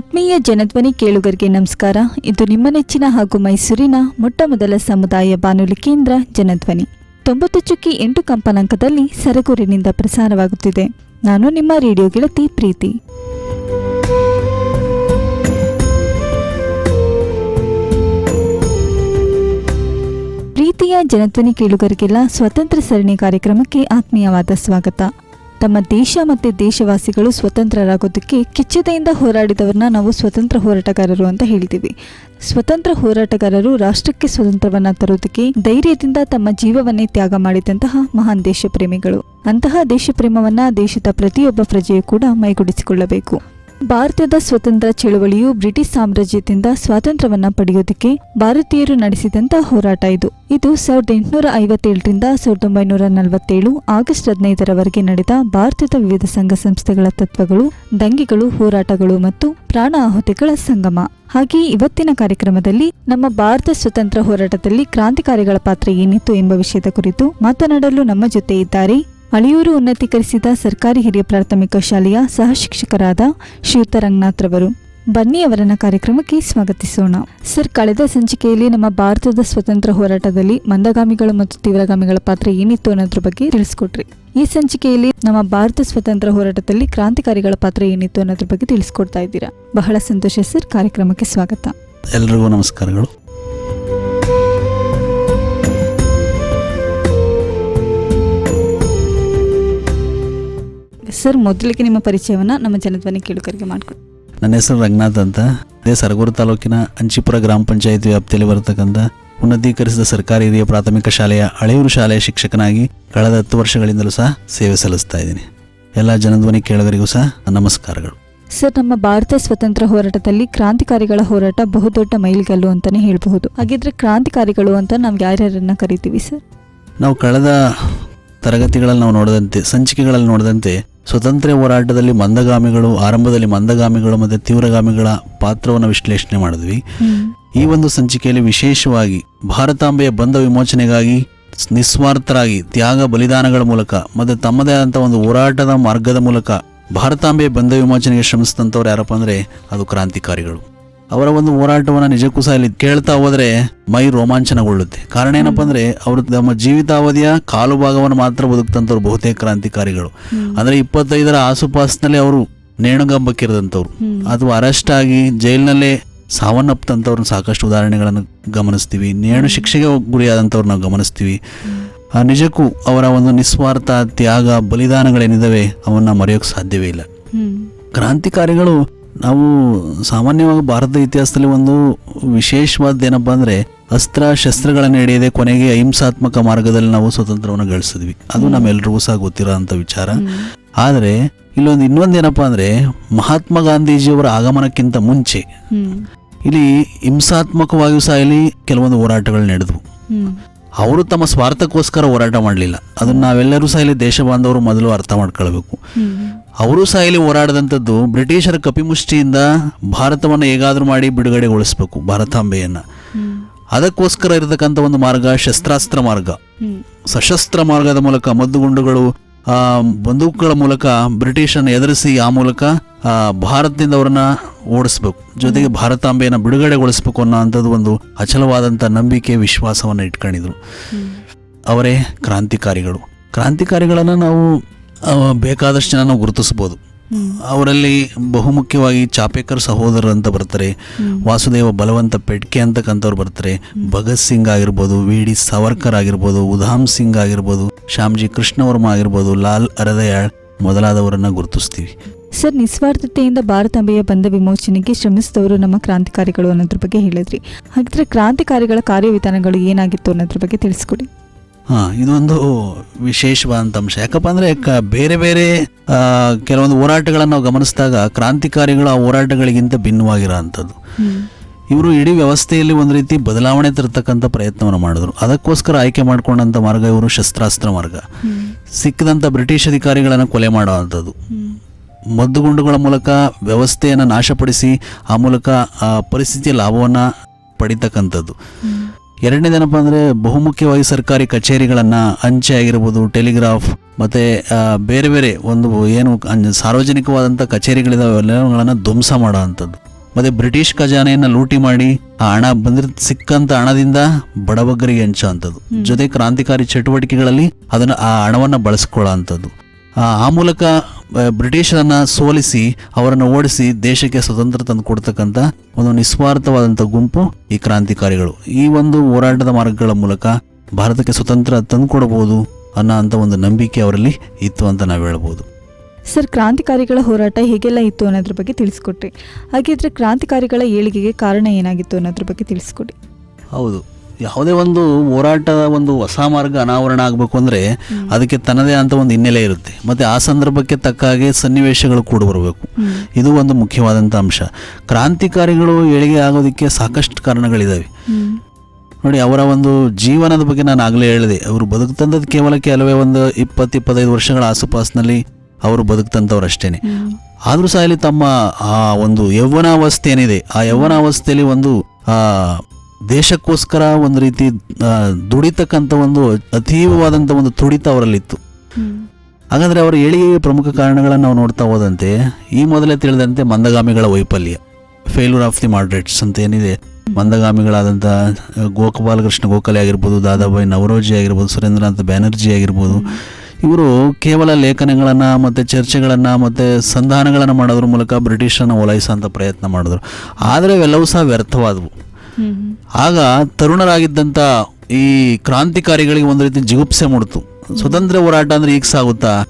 ಆತ್ಮೀಯ ಜನಧ್ವನಿ ಕೇಳುಗರಿಗೆ ನಮಸ್ಕಾರ. ಇದು ನಿಮ್ಮ ನೆಚ್ಚಿನ ಹಾಗೂ ಮೈಸೂರಿನ ಮೊಟ್ಟ ಮೊದಲ ಸಮುದಾಯ ಬಾನುಲಿ ಕೇಂದ್ರ ಜನಧ್ವನಿ. ತೊಂಬತ್ತು ಚುಕ್ಕಿ ಎಂಟು ಕಂಪನಾಂಕದಲ್ಲಿ ಸರಗೂರಿನಿಂದ ಪ್ರಸಾರವಾಗುತ್ತಿದೆ. ನಾನು ನಿಮ್ಮ ರೇಡಿಯೋ ಗೆಳತಿ ಪ್ರೀತಿ. ಪ್ರೀತಿಯ ಜನಧ್ವನಿ ಕೇಳುಗರಿಗೆಲ್ಲ ಸ್ವತಂತ್ರ ಸರಣಿ ಕಾರ್ಯಕ್ರಮಕ್ಕೆ ಆತ್ಮೀಯವಾದ ಸ್ವಾಗತ. ತಮ್ಮ ದೇಶ ಮತ್ತು ದೇಶವಾಸಿಗಳು ಸ್ವತಂತ್ರರಾಗೋದಕ್ಕೆ ಕಿಚ್ಚತೆಯಿಂದ ಹೋರಾಡಿದವರನ್ನ ನಾವು ಸ್ವತಂತ್ರ ಹೋರಾಟಗಾರರು ಅಂತ ಹೇಳ್ತೀವಿ. ಸ್ವತಂತ್ರ ಹೋರಾಟಗಾರರು ರಾಷ್ಟ್ರಕ್ಕೆ ಸ್ವತಂತ್ರವನ್ನ ತರೋದಕ್ಕೆ ಧೈರ್ಯದಿಂದ ತಮ್ಮ ಜೀವವನ್ನೇ ತ್ಯಾಗ ಮಾಡಿದಂತಹ ಮಹಾನ್ ದೇಶ ಪ್ರೇಮಿಗಳು ಅಂತಹ ದೇಶ ಪ್ರೇಮವನ್ನ ದೇಶದ ಪ್ರತಿಯೊಬ್ಬ ಪ್ರಜೆಯೂ ಕೂಡ ಮೈಗೂಡಿಸಿಕೊಳ್ಳಬೇಕು. ಭಾರತದ ಸ್ವತಂತ್ರ ಚಳವಳಿಯು ಬ್ರಿಟಿಷ್ ಸಾಮ್ರಾಜ್ಯದಿಂದ ಸ್ವಾತಂತ್ರ್ಯವನ್ನ ಪಡೆಯೋದಕ್ಕೆ ಭಾರತೀಯರು ನಡೆಸಿದಂತ ಹೋರಾಟ ಇದು. ಇದು ಸಾವಿರದ ಎಂಟುನೂರ ಐವತ್ತೇಳರಿಂದ ಸಾವಿರದ ಒಂಬೈನೂರ ನಲವತ್ತೇಳು ಆಗಸ್ಟ್ ಹದಿನೈದರವರೆಗೆ ನಡೆದ ಭಾರತದ ವಿವಿಧ ಸಂಘ ಸಂಸ್ಥೆಗಳ ತತ್ವಗಳು, ದಂಗೆಗಳು, ಹೋರಾಟಗಳು ಮತ್ತು ಪ್ರಾಣ ಆಹುತಿಗಳ ಸಂಗಮ. ಹಾಗೆ ಇವತ್ತಿನ ಕಾರ್ಯಕ್ರಮದಲ್ಲಿ ನಮ್ಮ ಭಾರತ ಸ್ವತಂತ್ರ ಹೋರಾಟದಲ್ಲಿ ಕ್ರಾಂತಿಕಾರಿಗಳ ಪಾತ್ರ ಏನಿತ್ತು ಎಂಬ ವಿಷಯದ ಕುರಿತು ಮಾತನಾಡಲು ನಮ್ಮ ಜೊತೆ ಇದ್ದಾರೆ ಅಳಿಯೂರು ಉನ್ನತೀಕರಿಸಿದ ಸರ್ಕಾರಿ ಹಿರಿಯ ಪ್ರಾಥಮಿಕ ಶಾಲೆಯ ಸಹ ಶಿಕ್ಷಕರಾದ ಶ್ರೀಯುತ ರಂಗನಾಥ್ ರವರು. ಬನ್ನಿ ಅವರನ್ನ ಕಾರ್ಯಕ್ರಮಕ್ಕೆ ಸ್ವಾಗತಿಸೋಣ. ಸರ್, ಕಳೆದ ಸಂಚಿಕೆಯಲ್ಲಿ ನಮ್ಮ ಭಾರತದ ಸ್ವತಂತ್ರ ಹೋರಾಟದಲ್ಲಿ ಮಂದಗಾಮಿಗಳು ಮತ್ತು ತೀವ್ರಗಾಮಿಗಳ ಪಾತ್ರ ಏನಿತ್ತು ಅನ್ನೋದ್ರ ಬಗ್ಗೆ ತಿಳಿಸ್ಕೊಟ್ರಿ. ಈ ಸಂಚಿಕೆಯಲ್ಲಿ ನಮ್ಮ ಭಾರತ ಸ್ವತಂತ್ರ ಹೋರಾಟದಲ್ಲಿ ಕ್ರಾಂತಿಕಾರಿಗಳ ಪಾತ್ರ ಏನಿತ್ತು ಅನ್ನೋದ್ರ ಬಗ್ಗೆ ತಿಳಿಸ್ಕೊಡ್ತಾ ಇದ್ದೀರಾ. ಬಹಳ ಸಂತೋಷ ಸರ್, ಕಾರ್ಯಕ್ರಮಕ್ಕೆ ಸ್ವಾಗತ. ಎಲ್ರಿಗೂ ನಮಸ್ಕಾರಗಳು. ಸರ್ ಮೊದಲಿಗೆ ನಿಮ್ಮ ಪರಿಚಯವನ್ನು ನಮ್ಮ ಜನಧ್ವನಿ ಕೇಳುಗರಿಗೆ ಮಾಡಿಕೊಡಿ ನನ್ನ ಹೆಸರು ರಂಗನಾಥ್ ಅಂತ. ಇದೇ ಸರಗೂರು ತಾಲೂಕಿನ ಅಂಚಿಪುರ ಗ್ರಾಮ ಪಂಚಾಯತ್ ವ್ಯಾಪ್ತಿಯಲ್ಲಿ ಬರತಕ್ಕಂಥ ಉನ್ನತೀಕರಿಸಿದ ಸರ್ಕಾರಿ ಹಿರಿಯ ಪ್ರಾಥಮಿಕ ಶಾಲೆಯ ಹಳೆಯೂರು ಶಾಲೆಯ ಶಿಕ್ಷಕನಾಗಿ ಕಳೆದ ಹತ್ತು ವರ್ಷಗಳಿಂದಲೂ ಸಹ ಸೇವೆ ಸಲ್ಲಿಸ್ತಾ ಇದ್ದೀನಿ. ಎಲ್ಲ ಜನಧ್ವನಿ ಕೇಳುಗರಿಗೂ ಸಹ ನಮಸ್ಕಾರಗಳು. ಸರ್ ನಮ್ಮ ಭಾರತ ಸ್ವತಂತ್ರ ಹೋರಾಟದಲ್ಲಿ ಕ್ರಾಂತಿಕಾರಿಗಳ ಹೋರಾಟ ಬಹುದೊಡ್ಡ ಮೈಲಿಗಲ್ಲು ಅಂತಲೇ ಹೇಳಬಹುದು. ಹಾಗಿದ್ರೆ ಕ್ರಾಂತಿಕಾರಿಗಳು ಅಂತ ನಾವು ಯಾರ್ಯಾರನ್ನ ಕರಿತೀವಿ ಸರ್? ನಾವು ಕಳೆದ ತರಗತಿಗಳಲ್ಲಿ ನಾವು ನೋಡಿದಂತೆ ಸಂಚಿಕೆಗಳಲ್ಲಿ ನೋಡಿದಂತೆ ಸ್ವತಂತ್ರ ಹೋರಾಟದಲ್ಲಿ ಮಂದಗಾಮಿಗಳು ಆರಂಭದಲ್ಲಿ ಮಂದಗಾಮಿಗಳು ಮತ್ತು ತೀವ್ರಗಾಮಿಗಳ ಪಾತ್ರವನ್ನು ವಿಶ್ಲೇಷಣೆ ಮಾಡಿದ್ವಿ. ಈ ಒಂದು ಸಂಚಿಕೆಯಲ್ಲಿ ವಿಶೇಷವಾಗಿ ಭಾರತಾಂಬೆಯ ಬಂಧ ವಿಮೋಚನೆಗಾಗಿ ನಿಸ್ವಾರ್ಥರಾಗಿ ತ್ಯಾಗ ಬಲಿದಾನಗಳ ಮೂಲಕ ಮತ್ತು ತಮ್ಮದೇ ಆದಂಥ ಒಂದು ಹೋರಾಟದ ಮಾರ್ಗದ ಮೂಲಕ ಭಾರತಾಂಬೆಯ ಬಂಧ ವಿಮೋಚನೆಗೆ ಶ್ರಮಿಸಿದಂಥವ್ರು ಯಾರಪ್ಪ ಅಂದರೆ ಅದು ಕ್ರಾಂತಿಕಾರಿಗಳು. ಅವರ ಒಂದು ಹೋರಾಟವನ್ನು ನಿಜಕ್ಕೂ ಸಹ ಇಲ್ಲಿ ಕೇಳ್ತಾ ಹೋದರೆ ಮೈ ರೋಮಾಂಚನಗೊಳ್ಳುತ್ತೆ. ಕಾರಣ ಏನಪ್ಪ ಅಂದರೆ ಅವರು ತಮ್ಮ ಜೀವಿತಾವಧಿಯ ಕಾಲು ಭಾಗವನ್ನು ಮಾತ್ರ ಬದುಕ್ತಂಥವ್ರು ಬಹುತೇಕ ಕ್ರಾಂತಿಕಾರಿಗಳು. ಅಂದರೆ ಇಪ್ಪತ್ತೈದರ ಆಸುಪಾಸಿನಲ್ಲಿ ಅವರು ನೇಣುಗಂಬಕ್ಕಿರದಂಥವ್ರು. ಅಥವಾ ಅರೆಸ್ಟ್ ಆಗಿ ಜೈಲಿನಲ್ಲೇ ಸಾವನ್ನಪ್ಪಂಥವ್ರನ್ನ ಸಾಕಷ್ಟು ಉದಾಹರಣೆಗಳನ್ನು ಗಮನಿಸ್ತೀವಿ. ನೇಣು ಶಿಕ್ಷೆಗೆ ಗುರಿಯಾದಂಥವ್ರು ನಾವು ಗಮನಿಸ್ತೀವಿ. ಆ ನಿಜಕ್ಕೂ ಅವರ ಒಂದು ನಿಸ್ವಾರ್ಥ ತ್ಯಾಗ ಬಲಿದಾನಗಳೇನಿದ್ದಾವೆ ಅವನ್ನ ಮರೆಯೋಕೆ ಸಾಧ್ಯವೇ ಇಲ್ಲ. ಕ್ರಾಂತಿಕಾರಿಗಳು ನಾವು ಸಾಮಾನ್ಯವಾಗಿ ಭಾರತದ ಇತಿಹಾಸದಲ್ಲಿ ಒಂದು ವಿಶೇಷವಾದ ಏನಪ್ಪ ಅಂದರೆ ಅಸ್ತ್ರ ಶಸ್ತ್ರಗಳನ್ನು ಹಿಡಿಯದೆ ಕೊನೆಗೆ ಅಹಿಂಸಾತ್ಮಕ ಮಾರ್ಗದಲ್ಲಿ ನಾವು ಸ್ವತಂತ್ರವನ್ನು ಗಳಿಸಿದ್ವಿ. ಅದು ನಮ್ಮೆಲ್ರಿಗೂ ಸಹ ಗೊತ್ತಿರೋ ಅಂಥ ವಿಚಾರ. ಆದರೆ ಇಲ್ಲೊಂದು ಇನ್ನೊಂದು ಏನಪ್ಪ ಅಂದರೆ ಮಹಾತ್ಮ ಗಾಂಧೀಜಿಯವರ ಆಗಮನಕ್ಕಿಂತ ಮುಂಚೆ ಇಲ್ಲಿ ಹಿಂಸಾತ್ಮಕವಾಗಿಯೂ ಸಹ ಇಲ್ಲಿ ಕೆಲವೊಂದು ಹೋರಾಟಗಳು ನಡೆದವು. ಅವರು ತಮ್ಮ ಸ್ವಾರ್ಥಕ್ಕೋಸ್ಕರ ಹೋರಾಟ ಮಾಡಲಿಲ್ಲ. ಅದನ್ನು ನಾವೆಲ್ಲರೂ ಸಹ ಇಲ್ಲಿ ದೇಶ ಬಾಂಧವರು ಮೊದಲು ಅರ್ಥ ಮಾಡ್ಕೊಳ್ಬೇಕು. ಅವರು ಸಹ ಇಲ್ಲಿ ಹೋರಾಡಿದಂಥದ್ದು ಬ್ರಿಟಿಷರ ಕಪಿಮುಷ್ಟಿಯಿಂದ ಭಾರತವನ್ನು ಹೇಗಾದರೂ ಮಾಡಿ ಬಿಡುಗಡೆಗೊಳಿಸಬೇಕು ಭಾರತಾಂಬೆಯನ್ನು ಅದಕ್ಕೋಸ್ಕರ ಇರತಕ್ಕಂಥ ಒಂದು ಮಾರ್ಗ ಶಸ್ತ್ರಾಸ್ತ್ರ ಮಾರ್ಗ. ಸಶಸ್ತ್ರ ಮಾರ್ಗದ ಮೂಲಕ ಮದ್ದುಗುಂಡುಗಳು ಆ, ಬಂದೂಕುಗಳ ಮೂಲಕ ಬ್ರಿಟಿಷರನ್ನು ಎದುರಿಸಿ ಆ ಮೂಲಕ ಆ, ಭಾರತದಿಂದ ಅವರನ್ನ ಓಡಿಸ್ಬೇಕು. ಜೊತೆಗೆ ಭಾರತಾಂಬೆಯನ್ನು ಬಿಡುಗಡೆಗೊಳಿಸ್ಬೇಕು ಅನ್ನೋ ಅಂಥದ್ದು ಒಂದು ಅಚಲವಾದಂಥ ನಂಬಿಕೆ ವಿಶ್ವಾಸವನ್ನು ಇಟ್ಕೊಂಡಿದ್ರು. ಅವರೇ ಕ್ರಾಂತಿಕಾರಿಗಳು. ಕ್ರಾಂತಿಕಾರಿಗಳನ್ನು ನಾವು ಬೇಕಾದಷ್ಟು ಜನ ನಾವು ಗುರುತಿಸ್ಬೋದು. ಅವರಲ್ಲಿ ಬಹುಮುಖ್ಯವಾಗಿ ಚಾಪೇಕರ್ ಸಹೋದರರು ಅಂತ ಬರ್ತಾರೆ. ವಾಸುದೇವ ಬಲವಂತ ಪೆಟ್ಕೆ ಅಂತಕ್ಕಂಥವ್ರು ಬರ್ತಾರೆ. ಭಗತ್ ಸಿಂಗ್ ಆಗಿರ್ಬೋದು ವಿ ಡಿ ಸಾವರ್ಕರ್ ಆಗಿರ್ಬೋದು, ಉಧಾಮ್ ಸಿಂಗ್ ಆಗಿರ್ಬೋದು, ಶ್ಯಾಮ್ಜಿ ಕೃಷ್ಣವರ್ಮ ಆಗಿರ್ಬೋದು, ಲಾಲ್ ಅರದಯಾಳ್ ಮೊದಲಾದವರನ್ನ ಗುರುತಿಸ್ತೀವಿ. ಸರ್, ನಿಸ್ವಾರ್ಥತೆಯಿಂದ ಭಾರತಾಂಬೆಯ ಬಂದ ವಿಮೋಚನೆಗೆ ಶ್ರಮಿಸಿದವರು ನಮ್ಮ ಕ್ರಾಂತಿಕಾರಿಗಳು ಅನ್ನೋದ್ರ ಬಗ್ಗೆ ಹೇಳಿದ್ರಿ. ಹಾಗಿದ್ರೆ ಕ್ರಾಂತಿಕಾರಿಗಳ ಕಾರ್ಯವಿಧಾನಗಳು ಏನಾಗಿತ್ತು ಅನ್ನೋದ್ರ ಬಗ್ಗೆ ತಿಳಿಸ್ಕೊಡಿ. ಹಾಂ ಇದೊಂದು ವಿಶೇಷವಾದಂಥ ಅಂಶ. ಯಾಕಪ್ಪ ಅಂದರೆ ಕ ಬೇರೆ ಬೇರೆ ಕೆಲವೊಂದು ಹೋರಾಟಗಳನ್ನು ನಾವು ಗಮನಿಸಿದಾಗ ಕ್ರಾಂತಿಕಾರಿಗಳು ಆ ಹೋರಾಟಗಳಿಗಿಂತ ಭಿನ್ನವಾಗಿರೋ ಅಂಥದ್ದು ಇವರು ಇಡೀ ವ್ಯವಸ್ಥೆಯಲ್ಲಿ ಒಂದು ರೀತಿ ಬದಲಾವಣೆ ತರತಕ್ಕಂಥ ಪ್ರಯತ್ನವನ್ನು ಮಾಡಿದ್ರು. ಅದಕ್ಕೋಸ್ಕರ ಆಯ್ಕೆ ಮಾಡಿಕೊಂಡಂಥ ಮಾರ್ಗ ಇವರು ಶಸ್ತ್ರಾಸ್ತ್ರ ಮಾರ್ಗ. ಸಿಕ್ಕಿದಂಥ ಬ್ರಿಟಿಷ್ ಅಧಿಕಾರಿಗಳನ್ನು ಕೊಲೆ ಮಾಡುವಂಥದ್ದು. ಮದ್ದುಗುಂಡುಗಳ ಮೂಲಕ ವ್ಯವಸ್ಥೆಯನ್ನು ನಾಶಪಡಿಸಿ ಆ ಮೂಲಕ ಪರಿಸ್ಥಿತಿಯ ಲಾಭವನ್ನು ಪಡಿತಕ್ಕಂಥದ್ದು. ಎರಡನೇದೇನಪ್ಪ ಅಂದರೆ ಬಹುಮುಖ್ಯವಾಗಿ ಸರ್ಕಾರಿ ಕಚೇರಿಗಳನ್ನು ಅಂಚೆ ಆಗಿರ್ಬೋದು ಟೆಲಿಗ್ರಾಫ್ ಮತ್ತು ಬೇರೆ ಬೇರೆ ಒಂದು ಏನು ಸಾರ್ವಜನಿಕವಾದಂಥ ಕಚೇರಿಗಳಿದಾವೆ ಎಲ್ಲಗಳನ್ನು ಧ್ವಂಸ ಮಾಡೋವಂಥದ್ದು. ಮತ್ತೆ ಬ್ರಿಟಿಷ್ ಖಜಾನೆಯನ್ನು ಲೂಟಿ ಮಾಡಿ ಆ ಹಣ ಬಂದಿರ ಸಿಕ್ಕಂಥ ಹಣದಿಂದ ಬಡಬಗ್ಗರಿಗೆ ಹಂಚುವಂಥದ್ದು. ಜೊತೆ ಕ್ರಾಂತಿಕಾರಿ ಚಟುವಟಿಕೆಗಳಲ್ಲಿ ಅದನ್ನು ಆ ಹಣವನ್ನು ಬಳಸ್ಕೊಳ್ಳೋ ಅಂಥದ್ದು ಆ ಆ ಮೂಲಕ ಬ್ರಿಟಿಷರನ್ನ ಸೋಲಿಸಿ ಅವರನ್ನು ಓಡಿಸಿ ದೇಶಕ್ಕೆ ಸ್ವತಂತ್ರ ತಂದು ಕೊಡ್ತಕ್ಕಂಥ ಒಂದು ನಿಸ್ವಾರ್ಥವಾದಂಥ ಗುಂಪು ಈ ಕ್ರಾಂತಿಕಾರಿಗಳು. ಈ ಒಂದು ಹೋರಾಟದ ಮಾರ್ಗಗಳ ಮೂಲಕ ಭಾರತಕ್ಕೆ ಸ್ವತಂತ್ರ ತಂದುಕೊಡಬಹುದು ಅನ್ನೋ ಅಂಥ ಒಂದು ನಂಬಿಕೆ ಅವರಲ್ಲಿ ಇತ್ತು ಅಂತ ನಾವು ಹೇಳ್ಬೋದು. ಸರ್ ಕ್ರಾಂತಿಕಾರಿಗಳ ಹೋರಾಟ ಹೇಗೆಲ್ಲ ಇತ್ತು ಅನ್ನೋದ್ರ ಬಗ್ಗೆ ತಿಳಿಸ್ಕೊಟ್ರಿ. ಹಾಗಿದ್ರೆ ಕ್ರಾಂತಿಕಾರಿಗಳ ಏಳಿಗೆಗೆ ಕಾರಣ ಏನಾಗಿತ್ತು ಅನ್ನೋದ್ರ ಬಗ್ಗೆ ತಿಳಿಸ್ಕೊಡಿ. ಹೌದು. ಯಾವುದೇ ಒಂದು ಹೋರಾಟದ ಒಂದು ಹೊಸ ಮಾರ್ಗ ಅನಾವರಣ ಆಗಬೇಕು ಅಂದರೆ ಅದಕ್ಕೆ ತನ್ನದೇ ಅಂತ ಒಂದು ಹಿನ್ನೆಲೆ ಇರುತ್ತೆ. ಮತ್ತು ಆ ಸಂದರ್ಭಕ್ಕೆ ತಕ್ಕ ಹಾಗೆ ಸನ್ನಿವೇಶಗಳು ಕೂಡ ಬರಬೇಕು. ಇದು ಒಂದು ಮುಖ್ಯವಾದಂಥ ಅಂಶ. ಕ್ರಾಂತಿಕಾರಿಗಳು ಏಳಿಗೆ ಆಗೋದಕ್ಕೆ ಸಾಕಷ್ಟು ಕಾರಣಗಳಿದ್ದಾವೆ ನೋಡಿ ಅವರ ಒಂದು ಜೀವನದ ಬಗ್ಗೆ ನಾನು ಆಗಲೇ ಹೇಳಿದೆ. ಅವರು ಬದುಕ್ತಂಥದ್ದು ಕೇವಲ ಕೆಲವೇ ಒಂದು ಇಪ್ಪತ್ತು ಇಪ್ಪತ್ತೈದು ವರ್ಷಗಳ ಆಸುಪಾಸಿನಲ್ಲಿ ಅವರು ಬದುಕ್ತಂಥವ್ರು ಅಷ್ಟೇ ಆದರೂ ಸಹ ಇಲ್ಲಿ ತಮ್ಮ ಆ ಒಂದು ಯೌವನಾವಸ್ಥೆ ಏನಿದೆ ಆ ಯೌವನಾವಸ್ಥೆಯಲ್ಲಿ ಒಂದು ದೇಶಕ್ಕೋಸ್ಕರ ಒಂದು ರೀತಿ ದುಡಿತಕ್ಕಂಥ ಒಂದು ಅತೀವವಾದಂಥ ಒಂದು ತುಡಿತ ಅವರಲ್ಲಿತ್ತು. ಹಾಗಾದ್ರೆ ಅವರ ಏಳಿಗೆಗೆ ಪ್ರಮುಖ ಕಾರಣಗಳನ್ನು ನಾವು ನೋಡ್ತಾ ಹೋದಂತೆ ಈ ಮೊದಲೇ ತಿಳಿದಂತೆ ಮಂದಗಾಮಿಗಳ ವೈಫಲ್ಯ. ಫೇಲ್ಯೂರ್ ಆಫ್ ದಿ ಮಾಡ್ರೇಟ್ಸ್ ಅಂತ ಏನಿದೆ. ಮಂದಗಾಮಿಗಳಾದಂಥ ಗೋಪಾಲಕೃಷ್ಣ ಗೋಖಲೆ ಆಗಿರ್ಬೋದು ದಾದಾಬಾಯಿ ನವರೋಜಿ ಆಗಿರ್ಬೋದು ಸುರೇಂದ್ರನಾಥ್ ಬ್ಯಾನರ್ಜಿ ಆಗಿರ್ಬೋದು ಇವರು ಕೇವಲ ಲೇಖನಗಳನ್ನು ಮತ್ತು ಚರ್ಚೆಗಳನ್ನು ಮತ್ತು ಸಂಧಾನಗಳನ್ನು ಮಾಡೋದ್ರ ಮೂಲಕ ಬ್ರಿಟಿಷರನ್ನು ಓಲೈಸೋಂಥ ಪ್ರಯತ್ನ ಮಾಡಿದ್ರು. ಆದರೆ ಅವೆಲ್ಲವೂ ಸಹ ವ್ಯರ್ಥವಾದವು. ಆಗ ತರುಣರಾಗಿದ್ದಂಥ ಈ ಕ್ರಾಂತಿಕಾರಿಗಳಿಗೆ ಒಂದು ರೀತಿ ಜಿಗುಪ್ಸೆ ಮೂಡ್ತು. ಸ್ವತಂತ್ರ ಹೋರಾಟ ಅಂದ್ರೆ ಈಗ ಸಾಗುತ್ತಾ?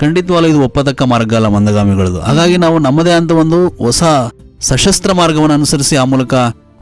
ಖಂಡಿತವಾಗ್ಲೂ ಇದು ಒಪ್ಪತಕ್ಕ ಮಾರ್ಗ ಅಲ್ಲ ಮಂದಗಾಮಿಗಳದು. ಹಾಗಾಗಿ ನಾವು ನಮ್ಮದೇ ಅಂತ ಒಂದು ಹೊಸ ಸಶಸ್ತ್ರ ಮಾರ್ಗವನ್ನು ಅನುಸರಿಸಿ ಆ ಮೂಲಕ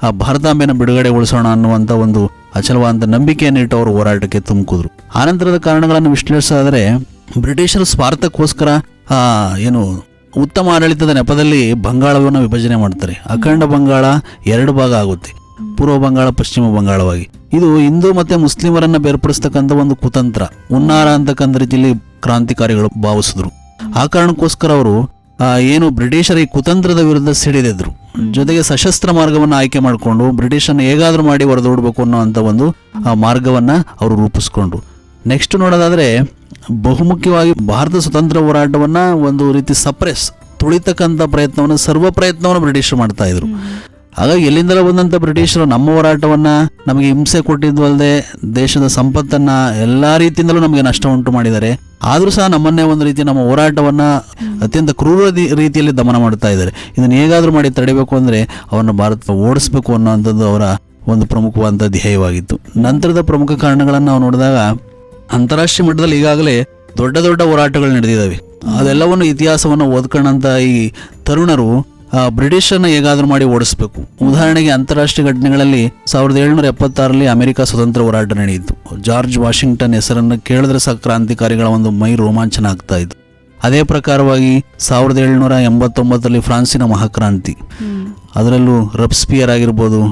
ಆ ಭಾರತಾಂಬೆನ ಬಿಡುಗಡೆಗೊಳಿಸೋಣ ಅನ್ನುವಂಥ ಒಂದು ಅಚಲವಾದಂಥ ನಂಬಿಕೆಯನ್ನು ಇಟ್ಟು ಅವರು ಹೋರಾಟಕ್ಕೆ ತುಮಕಿದ್ರು ಆನಂತರದ ಕಾರಣಗಳನ್ನು ವಿಶ್ಲೇಷಿಸಿದರೆ ಬ್ರಿಟಿಷರ ಸ್ವಾರ್ಥಕ್ಕೋಸ್ಕರ, ಆ, ಏನು ಉತ್ತಮ ಆಡಳಿತದ ನೆಪದಲ್ಲಿ ಬಂಗಾಳವನ್ನು ವಿಭಜನೆ ಮಾಡ್ತಾರೆ. ಅಖಂಡ ಬಂಗಾಳ ಎರಡು ಭಾಗ ಆಗುತ್ತೆ. ಪೂರ್ವ ಬಂಗಾಳ, ಪಶ್ಚಿಮ ಬಂಗಾಳವಾಗಿ. ಇದು ಹಿಂದೂ ಮತ್ತೆ ಮುಸ್ಲಿಮರನ್ನು ಬೇರ್ಪಡಿಸ್ತಕ್ಕಂಥ ಒಂದು ಕುತಂತ್ರ. ಉನ್ನಾರ ಅಂತಕ್ಕಂಥ ರೀತಿಯಲ್ಲಿ ಕ್ರಾಂತಿಕಾರಿಗಳು ಭಾವಿಸಿದ್ರು. ಆ ಕಾರಣಕ್ಕೋಸ್ಕರ ಅವರು ಏನು ಬ್ರಿಟಿಷರ ಈ ಕುತಂತ್ರದ ವಿರುದ್ಧ ಸಿಡಿದಿದ್ರು. ಜೊತೆಗೆ ಸಶಸ್ತ್ರ ಮಾರ್ಗವನ್ನು ಆಯ್ಕೆ ಮಾಡಿಕೊಂಡು ಬ್ರಿಟಿಷನ್ನು ಹೇಗಾದರೂ ಮಾಡಿ ಹೊರದೋಡ್ಬೇಕು ಅನ್ನೋವಂಥ ಒಂದು, ಆ, ಮಾರ್ಗವನ್ನ ಅವರು ರೂಪಿಸ್ಕೊಂಡ್ರು ನೆಕ್ಸ್ಟ್ ನೋಡೋದಾದ್ರೆ, ಬಹುಮುಖ್ಯವಾಗಿ ಭಾರತ ಸ್ವತಂತ್ರ ಹೋರಾಟವನ್ನ ಒಂದು ರೀತಿ ಸಪ್ರೆಸ್, ತುಳಿತಕ್ಕಂಥ ಪ್ರಯತ್ನವನ್ನು, ಸರ್ವ ಪ್ರಯತ್ನವನ್ನು ಬ್ರಿಟಿಷರು ಮಾಡ್ತಾ ಇದ್ರು. ಹಾಗಾಗಿ ಎಲ್ಲಿಂದಲೂ ಬಂದಂಥ ಬ್ರಿಟಿಷರು ನಮ್ಮ ಹೋರಾಟವನ್ನ ನಮಗೆ ಹಿಂಸೆ ಕೊಟ್ಟಿದ್ದು ಅಲ್ಲದೆ ದೇಶದ ಸಂಪತ್ತನ್ನ ಎಲ್ಲಾ ರೀತಿಯಿಂದಲೂ ನಮಗೆ ನಷ್ಟ ಉಂಟು ಮಾಡಿದ್ದಾರೆ. ಆದರೂ ಸಹ ನಮ್ಮನ್ನೇ ಒಂದು ರೀತಿ ನಮ್ಮ ಹೋರಾಟವನ್ನ ಅತ್ಯಂತ ಕ್ರೂರ ರೀತಿಯಲ್ಲಿ ದಮನ ಮಾಡ್ತಾ ಇದ್ದಾರೆ. ಇದನ್ನು ಹೇಗಾದರೂ ಮಾಡಿ ತಡಿಬೇಕು ಅಂದ್ರೆ ಅವರನ್ನು ಭಾರತ ಓಡಿಸ್ಬೇಕು ಅನ್ನೋಂಥದ್ದು ಅವರ ಒಂದು ಪ್ರಮುಖವಾದ ಧ್ಯೇಯವಾಗಿತ್ತು. ನಂತರದ ಪ್ರಮುಖ ಕಾರಣಗಳನ್ನು ನಾವು ನೋಡಿದಾಗ ಅಂತಾರಾಷ್ಟ್ರೀಯ ಮಟ್ಟದಲ್ಲಿ ಈಗಾಗಲೇ ದೊಡ್ಡ ದೊಡ್ಡ ಹೋರಾಟಗಳು ನಡೆದಿದ್ದಾವೆ. ಅದೆಲ್ಲವನ್ನು ಇತಿಹಾಸವನ್ನು ಓದ್ಕೊಂಡಂತ ಈ ತರುಣರು ಬ್ರಿಟಿಷರನ್ನ ಹೇಗಾದ್ರೂ ಮಾಡಿ ಓಡಿಸಬೇಕು. ಉದಾಹರಣೆಗೆ ಅಂತಾರಾಷ್ಟ್ರೀಯ ಘಟನೆಗಳಲ್ಲಿ ಸಾವಿರದ ಏಳ್ನೂರ ಎಪ್ಪತ್ತಾರರಲ್ಲಿ ಅಮೆರಿಕ ಸ್ವತಂತ್ರ ಹೋರಾಟ ನಡೆಯಿತು. ಜಾರ್ಜ್ ವಾಷಿಂಗ್ಟನ್ ಹೆಸರನ್ನು ಕೇಳಿದ್ರೆ ಸಹ ಕ್ರಾಂತಿಕಾರಿಗಳ ಒಂದು ಮೈ ರೋಮಾಂಚನ ಆಗ್ತಾ ಇತ್ತು. ಅದೇ ಪ್ರಕಾರವಾಗಿ ಸಾವಿರದ ಏಳ್ನೂರ ಎಂಬತ್ತೊಂಬತ್ತರಲ್ಲಿ ಫ್ರಾನ್ಸಿನ ಮಹಾಕ್ರಾಂತಿ. ಅದರಲ್ಲೂ ರಬ್ಸ್ಪಿಯರ್ ಆಗಿರ್ಬೋದು,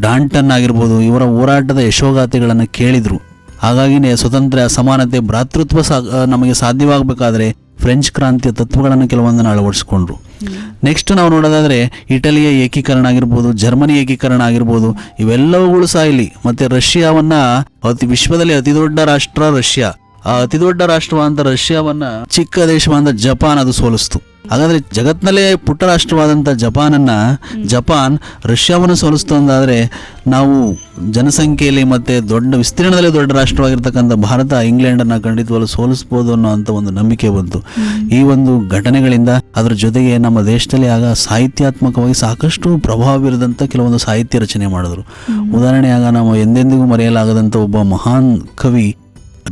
ಡಾಂಟನ್ ಆಗಿರ್ಬೋದು, ಇವರ ಹೋರಾಟದ ಯಶೋಗಾಥೆಗಳನ್ನು ಕೇಳಿದ್ರು. ಹಾಗಾಗಿನೇ ಸ್ವತಂತ್ರ ಸಮಾನತೆ ಭ್ರಾತೃತ್ವ ಸಾ ನಮಗೆ ಸಾಧ್ಯವಾಗಬೇಕಾದ್ರೆ ಫ್ರೆಂಚ್ ಕ್ರಾಂತಿಯ ತತ್ವಗಳನ್ನು ಕೆಲವೊಂದನ್ನು ಅಳವಡಿಸಿಕೊಂಡ್ರು. ನೆಕ್ಸ್ಟ್ ನಾವು ನೋಡೋದಾದ್ರೆ ಇಟಲಿಯ ಏಕೀಕರಣ ಆಗಿರ್ಬೋದು ಜರ್ಮನಿ ಏಕೀಕರಣ ಆಗಿರ್ಬೋದು ಇವೆಲ್ಲವುಗಳು ಸಹ ಇಲ್ಲಿ ಮತ್ತೆ ರಷ್ಯಾವನ್ನ ಅತಿ ವಿಶ್ವದಲ್ಲಿ ಅತಿ ದೊಡ್ಡ ರಾಷ್ಟ್ರ ರಷ್ಯಾ. ಆ ಅತಿ ದೊಡ್ಡ ರಾಷ್ಟ್ರವಾದಂಥ ರಷ್ಯಾವನ್ನ ಚಿಕ್ಕ ದೇಶವಾದ ಜಪಾನ್ ಅದು ಸೋಲಿಸ್ತು. ಹಾಗಾದ್ರೆ ಜಗತ್ನಲ್ಲೇ ಪುಟ್ಟ ರಾಷ್ಟ್ರವಾದಂಥ ಜಪಾನನ್ನು ಜಪಾನ್ ರಷ್ಯಾವನ್ನು ಸೋಲಿಸ್ತು ಅಂದಾದ್ರೆ ನಾವು ಜನಸಂಖ್ಯೆಯಲ್ಲಿ ಮತ್ತೆ ದೊಡ್ಡ ವಿಸ್ತೀರ್ಣದಲ್ಲಿ ದೊಡ್ಡ ರಾಷ್ಟ್ರವಾಗಿರ್ತಕ್ಕಂಥ ಭಾರತ ಇಂಗ್ಲೆಂಡನ್ನು ಖಂಡಿತವಾಗ್ಲೂ ಸೋಲಿಸ್ಬೋದು ಅನ್ನೋ ಒಂದು ನಂಬಿಕೆ ಬಂತು. ಈ ಒಂದು ಘಟನೆಗಳಿಂದ ಅದರ ಜೊತೆಗೆ ನಮ್ಮ ದೇಶದಲ್ಲಿ ಆಗ ಸಾಹಿತ್ಯಾತ್ಮಕವಾಗಿ ಸಾಕಷ್ಟು ಪ್ರಭಾವ ಬೀರದಂಥ ಕೆಲವೊಂದು ಸಾಹಿತ್ಯ ರಚನೆ ಮಾಡಿದ್ರು. ಉದಾಹರಣೆ ಆಗ ನಾವು ಎಂದೆಂದಿಗೂ ಮರೆಯಲಾಗದಂಥ ಒಬ್ಬ ಮಹಾನ್ ಕವಿ